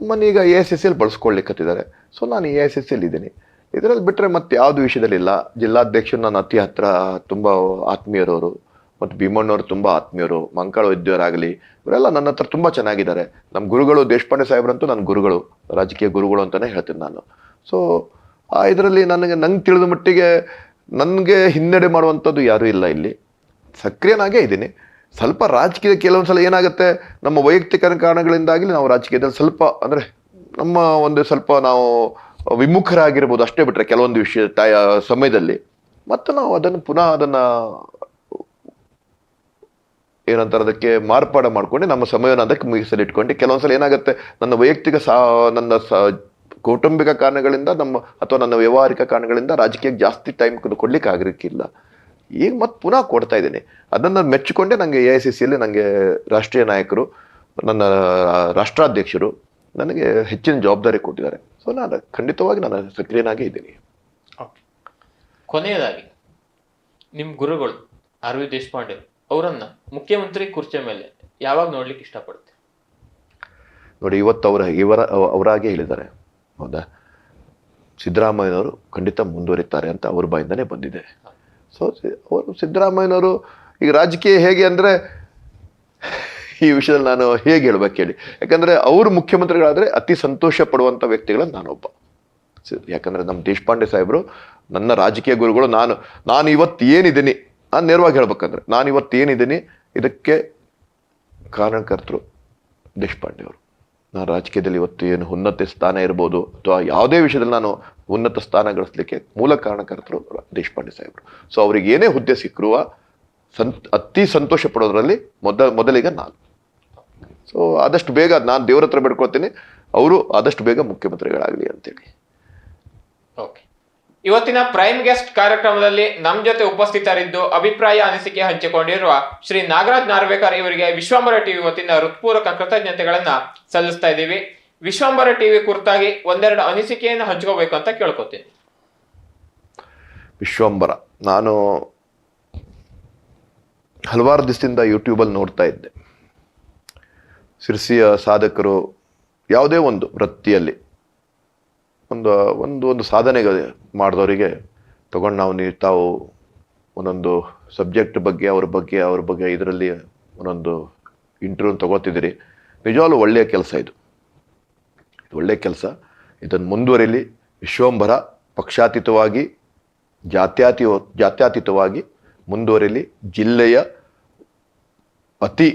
ನಮ್ಮನ್ನು ಈಗ ಎ ಎಸ್ ಎಸ್ ಎಲ್ ಬಳಸ್ಕೊಳ್ಳಿಕ್ಕತ್ತಿದ್ದಾರೆ ಸೊ ನಾನು ಎ ಎಸ್ ಎಸ್ ಎಲ್ ಇದ್ದೀನಿ. ಇದರಲ್ಲಿ ಬಿಟ್ಟರೆ ಮತ್ತೆ ಯಾವುದು ವಿಷಯದಲ್ಲಿಲ್ಲ. ಜಿಲ್ಲಾಧ್ಯಕ್ಷರು ನನ್ನ ಅತಿ ಹತ್ರ ತುಂಬ ಆತ್ಮೀಯರವರು ಮತ್ತು ಭೀಮಣ್ಣವರು ತುಂಬ ಆತ್ಮೀಯರು, ಮಂಕಾಳ ವೈದ್ಯರಾಗಲಿ, ಇವರೆಲ್ಲ ನನ್ನ ಹತ್ರ ತುಂಬ ಚೆನ್ನಾಗಿದ್ದಾರೆ. ನಮ್ಮ ಗುರುಗಳು ದೇಶಪಾಂಡೆ ಸಾಹೇಬ್ರಂತೂ ನನ್ನ ಗುರುಗಳು, ರಾಜಕೀಯ ಗುರುಗಳು ಅಂತಲೇ ಹೇಳ್ತೀನಿ ನಾನು. ಸೊ ಆ ಇದರಲ್ಲಿ ನನಗೆ, ನಂಗೆ ತಿಳಿದ ಮಟ್ಟಿಗೆ, ನನಗೆ ಹಿನ್ನಡೆ ಮಾಡುವಂಥದ್ದು ಯಾರೂ ಇಲ್ಲ ಇಲ್ಲಿ. ಸಕ್ರಿಯನಾಗೇ ಇದ್ದೀನಿ. ಸ್ವಲ್ಪ ರಾಜಕೀಯ ಕೆಲವೊಂದು ಸಲ ಏನಾಗುತ್ತೆ? ನಮ್ಮ ವೈಯಕ್ತಿಕ ಕಾರಣಗಳಿಂದಾಗಲಿ ನಾವು ರಾಜಕೀಯದಲ್ಲಿ ಸ್ವಲ್ಪ ಅಂದರೆ ನಮ್ಮ ಒಂದು ಸ್ವಲ್ಪ ನಾವು ವಿಮುಖರಾಗಿರ್ಬೋದು ಅಷ್ಟೇ ಬಿಟ್ಟರೆ ಕೆಲವೊಂದು ವಿಷಯ ಸಮಯದಲ್ಲಿ. ಮತ್ತು ನಾವು ಅದನ್ನು ಪುನಃ ಅದನ್ನು ಏನಂತಾರೆ ಅದಕ್ಕೆ ಮಾರ್ಪಾಡು ಮಾಡ್ಕೊಂಡು ನಮ್ಮ ಸಮಯವನ್ನು ಅದಕ್ಕೆ ಮೀಸಲಿಟ್ಕೊಂಡು ಕೆಲವೊಂದ್ಸಲ ಏನಾಗುತ್ತೆ? ನನ್ನ ವೈಯಕ್ತಿಕ ಸಾ ನನ್ನ ಸ ಕೌಟುಂಬಿಕ ಕಾರಣಗಳಿಂದ ನಮ್ಮ ಅಥವಾ ನನ್ನ ವ್ಯವಹಾರಿಕ ಕಾರಣಗಳಿಂದ ರಾಜಕೀಯಕ್ಕೆ ಜಾಸ್ತಿ ಟೈಮ್ ಕೊಡ್ಲಿಕ್ಕೆ ಆಗಿರಕ್ಕಿಲ್ಲ ಈಗ ಮತ್ತೆ ಪುನಃ ಕೊಡ್ತಾ ಇದ್ದೀನಿ. ಅದನ್ನು ಮೆಚ್ಚಿಕೊಂಡೆ ನನಗೆ ಎ ಐ ಸಿ ಸಿಯಲ್ಲಿ ನನಗೆ ರಾಷ್ಟ್ರೀಯ ನಾಯಕರು ನನ್ನ ರಾಷ್ಟ್ರಾಧ್ಯಕ್ಷರು ನನಗೆ ಹೆಚ್ಚಿನ ಜವಾಬ್ದಾರಿ ಕೊಟ್ಟಿದ್ದಾರೆ. ಸೊ ನಾನು ಖಂಡಿತವಾಗಿ ನಾನು ಸಕ್ರಿಯನಾಗೇ ಇದ್ದೀನಿ. ಕೊನೆಯದಾಗಿ ನಿಮ್ಮ ಗುರುಗಳು ಆರ್ ವಿ ದೇಶಪಾಂಡೆ ಅವರನ್ನ ಮುಖ್ಯಮಂತ್ರಿ ಕುರ್ಚಿಯ ಮೇಲೆ ಯಾವಾಗ ನೋಡ್ಲಿಕ್ಕೆ ಇಷ್ಟಪಡುತ್ತೆ? ನೋಡಿ ಇವತ್ತು ಅವರ ಇವರ ಅವರಾಗೇ ಹೇಳಿದ್ದಾರೆ. ಹೌದಾ? ಸಿದ್ದರಾಮಯ್ಯನವರು ಖಂಡಿತ ಮುಂದುವರಿತಾರೆ ಅಂತ ಅವ್ರ ಬಾಯಿಂದನೇ ಬಂದಿದೆ. ಸೊ, ಅವರು ಸಿದ್ದರಾಮಯ್ಯನವರು ಈಗ ರಾಜಕೀಯ ಹೇಗೆ ಅಂದರೆ, ಈ ವಿಷಯದಲ್ಲಿ ನಾನು ಹೇಗೆ ಹೇಳ್ಬೇಕು ಹೇಳಿ. ಯಾಕಂದರೆ ಅವರು ಮುಖ್ಯಮಂತ್ರಿಗಳಾದರೆ ಅತಿ ಸಂತೋಷ ಪಡುವಂಥ ವ್ಯಕ್ತಿಗಳಲ್ಲಿ ನಾನೊಬ್ಬ. ಯಾಕಂದರೆ ನಮ್ಮ ದೇಶಪಾಂಡೆ ಸಾಹೇಬರು, ನನ್ನ ರಾಜಕೀಯ ಗುರುಗಳು, ನಾನು ನಾನು ಇವತ್ತು ಏನಿದ್ದೀನಿ, ನಾನು ನೇರವಾಗಿ ಹೇಳ್ಬೇಕಂದ್ರೆ, ನಾನು ಇವತ್ತು ಏನಿದ್ದೀನಿ, ಇದಕ್ಕೆ ಕಾರಣಕರ್ತರು ದೇಶಪಾಂಡೆ ಅವರು ನಾನು ರಾಜಕೀಯದಲ್ಲಿ ಇವತ್ತು ಏನು ಉನ್ನತ ಸ್ಥಾನ ಇರ್ಬೋದು ಅಥವಾ ಯಾವುದೇ ವಿಷಯದಲ್ಲಿ ನಾನು ಉನ್ನತ ಸ್ಥಾನ ಗಳಿಸಲಿಕ್ಕೆ ಮೂಲ ಕಾರಣಕರ್ತರು ದೇಶಪಾಂಡೆ ಸಾಹೇಬರು. ಸೊ ಅವ್ರಿಗೆ ಏನೇ ಹುದ್ದೆ ಸಿಕ್ಕರುವ ಸಂತ ಅತಿ ಸಂತೋಷ ಪಡೋದ್ರಲ್ಲಿ ಮೊದ, ಮೊದಲಿಗೆ ನಾನು. ಸೊ ಆದಷ್ಟು ಬೇಗ ನಾನು ದೇವರ ಹತ್ರ ಬೇಡ್ಕೊಳ್ತೀನಿ. ಅವರು ಆದಷ್ಟು ಬೇಗ ಮುಖ್ಯಮಂತ್ರಿಗಳಾಗಲಿ ಅಂತೇಳಿ. ಓಕೆ ಇವತ್ತಿನ ಪ್ರೈಮ್ ಗೆಸ್ಟ್ ಕಾರ್ಯಕ್ರಮದಲ್ಲಿ ನಮ್ಮ ಜೊತೆ ಉಪಸ್ಥಿತರಿದ್ದು ಅಭಿಪ್ರಾಯ ಅನಿಸಿಕೆ ಹಂಚಿಕೊಂಡಿರುವ ಶ್ರೀ ನಾಗರಾಜ್ ನಾರ್ವೇಕರ್ ಇವರಿಗೆ ವಿಶ್ವಂಬರ ಟಿವಿ ವತಿಯಿಂದ ಹೃತ್ಪೂರ್ವಕ ಕೃತಜ್ಞತೆಗಳನ್ನ ಸಲ್ಲಿಸ್ತಾ ಇದ್ದೀವಿ. ವಿಶ್ವಂಬರ ಟಿವಿ ಕುರಿತಾಗಿ ಒಂದೆರಡು ಅನಿಸಿಕೆಯನ್ನು ಹಂಚ್ಕೋಬೇಕು ಅಂತ ಕೇಳ್ಕೊತೀನಿ. ವಿಶ್ವಂಬರ ನಾನು ಹಲವಾರು ದಿವಸದಿಂದ ಯೂಟ್ಯೂಬಲ್ಲಿ ನೋಡ್ತಾ ಇದ್ದೆ. ಸಿರ್ಸಿಯ ಸಾಧಕರು ಯಾವುದೇ ಒಂದು ವೃತ್ತಿಯಲ್ಲಿ ಒಂದು ಒಂದು ಒಂದು ಸಾಧನೆ ಮಾಡಿದವರಿಗೆ ತಗೊಂಡು ನಾವು ನೀವು ತಾವು ಒಂದೊಂದು ಸಬ್ಜೆಕ್ಟ್ ಬಗ್ಗೆ, ಅವ್ರ ಬಗ್ಗೆ ಅವ್ರ ಬಗ್ಗೆ ಇದರಲ್ಲಿ ಒಂದೊಂದು ಇಂಟರ್ವ್ಯೂ ತೊಗೋತಿದ್ದೀರಿ. ನಿಜವಾಗ್ಲೂ ಒಳ್ಳೆಯ ಕೆಲಸ ಇದು. ಇದು ಒಳ್ಳೆಯ ಕೆಲಸ. ಇದನ್ನು ಮುಂದುವರಿಲಿ ವಿಶ್ವಂಭರ ಪಕ್ಷಾತೀತವಾಗಿ ಜಾತ್ಯಾತಿ ಜಾತ್ಯಾತೀತವಾಗಿ ಮುಂದುವರಿಲಿ ಜಿಲ್ಲೆಯ ಅತಿ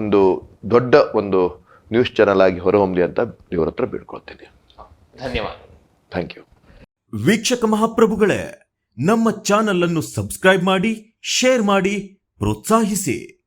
ಒಂದು ದೊಡ್ಡ ಒಂದು ನ್ಯೂಸ್ ಚಾನಲ್ ಆಗಿ ಹೊರಹೊಮ್ಮಲಿ ಅಂತ ಇವರ ಹತ್ರ ಬೇಡ್ಕೊಳ್ತೀನಿ ಧನ್ಯವಾದ. Thank you. ವೀಕ್ಷಕ ಮಹಾಪ್ರಭುಗಳೇ ನಮ್ಮ ಚಾನಲ್ ಅನ್ನು ಸಬ್ಸ್ಕ್ರೈಬ್ ಮಾಡಿ ಶೇರ್ ಮಾಡಿ ಪ್ರೋತ್ಸಾಹಿಸಿ.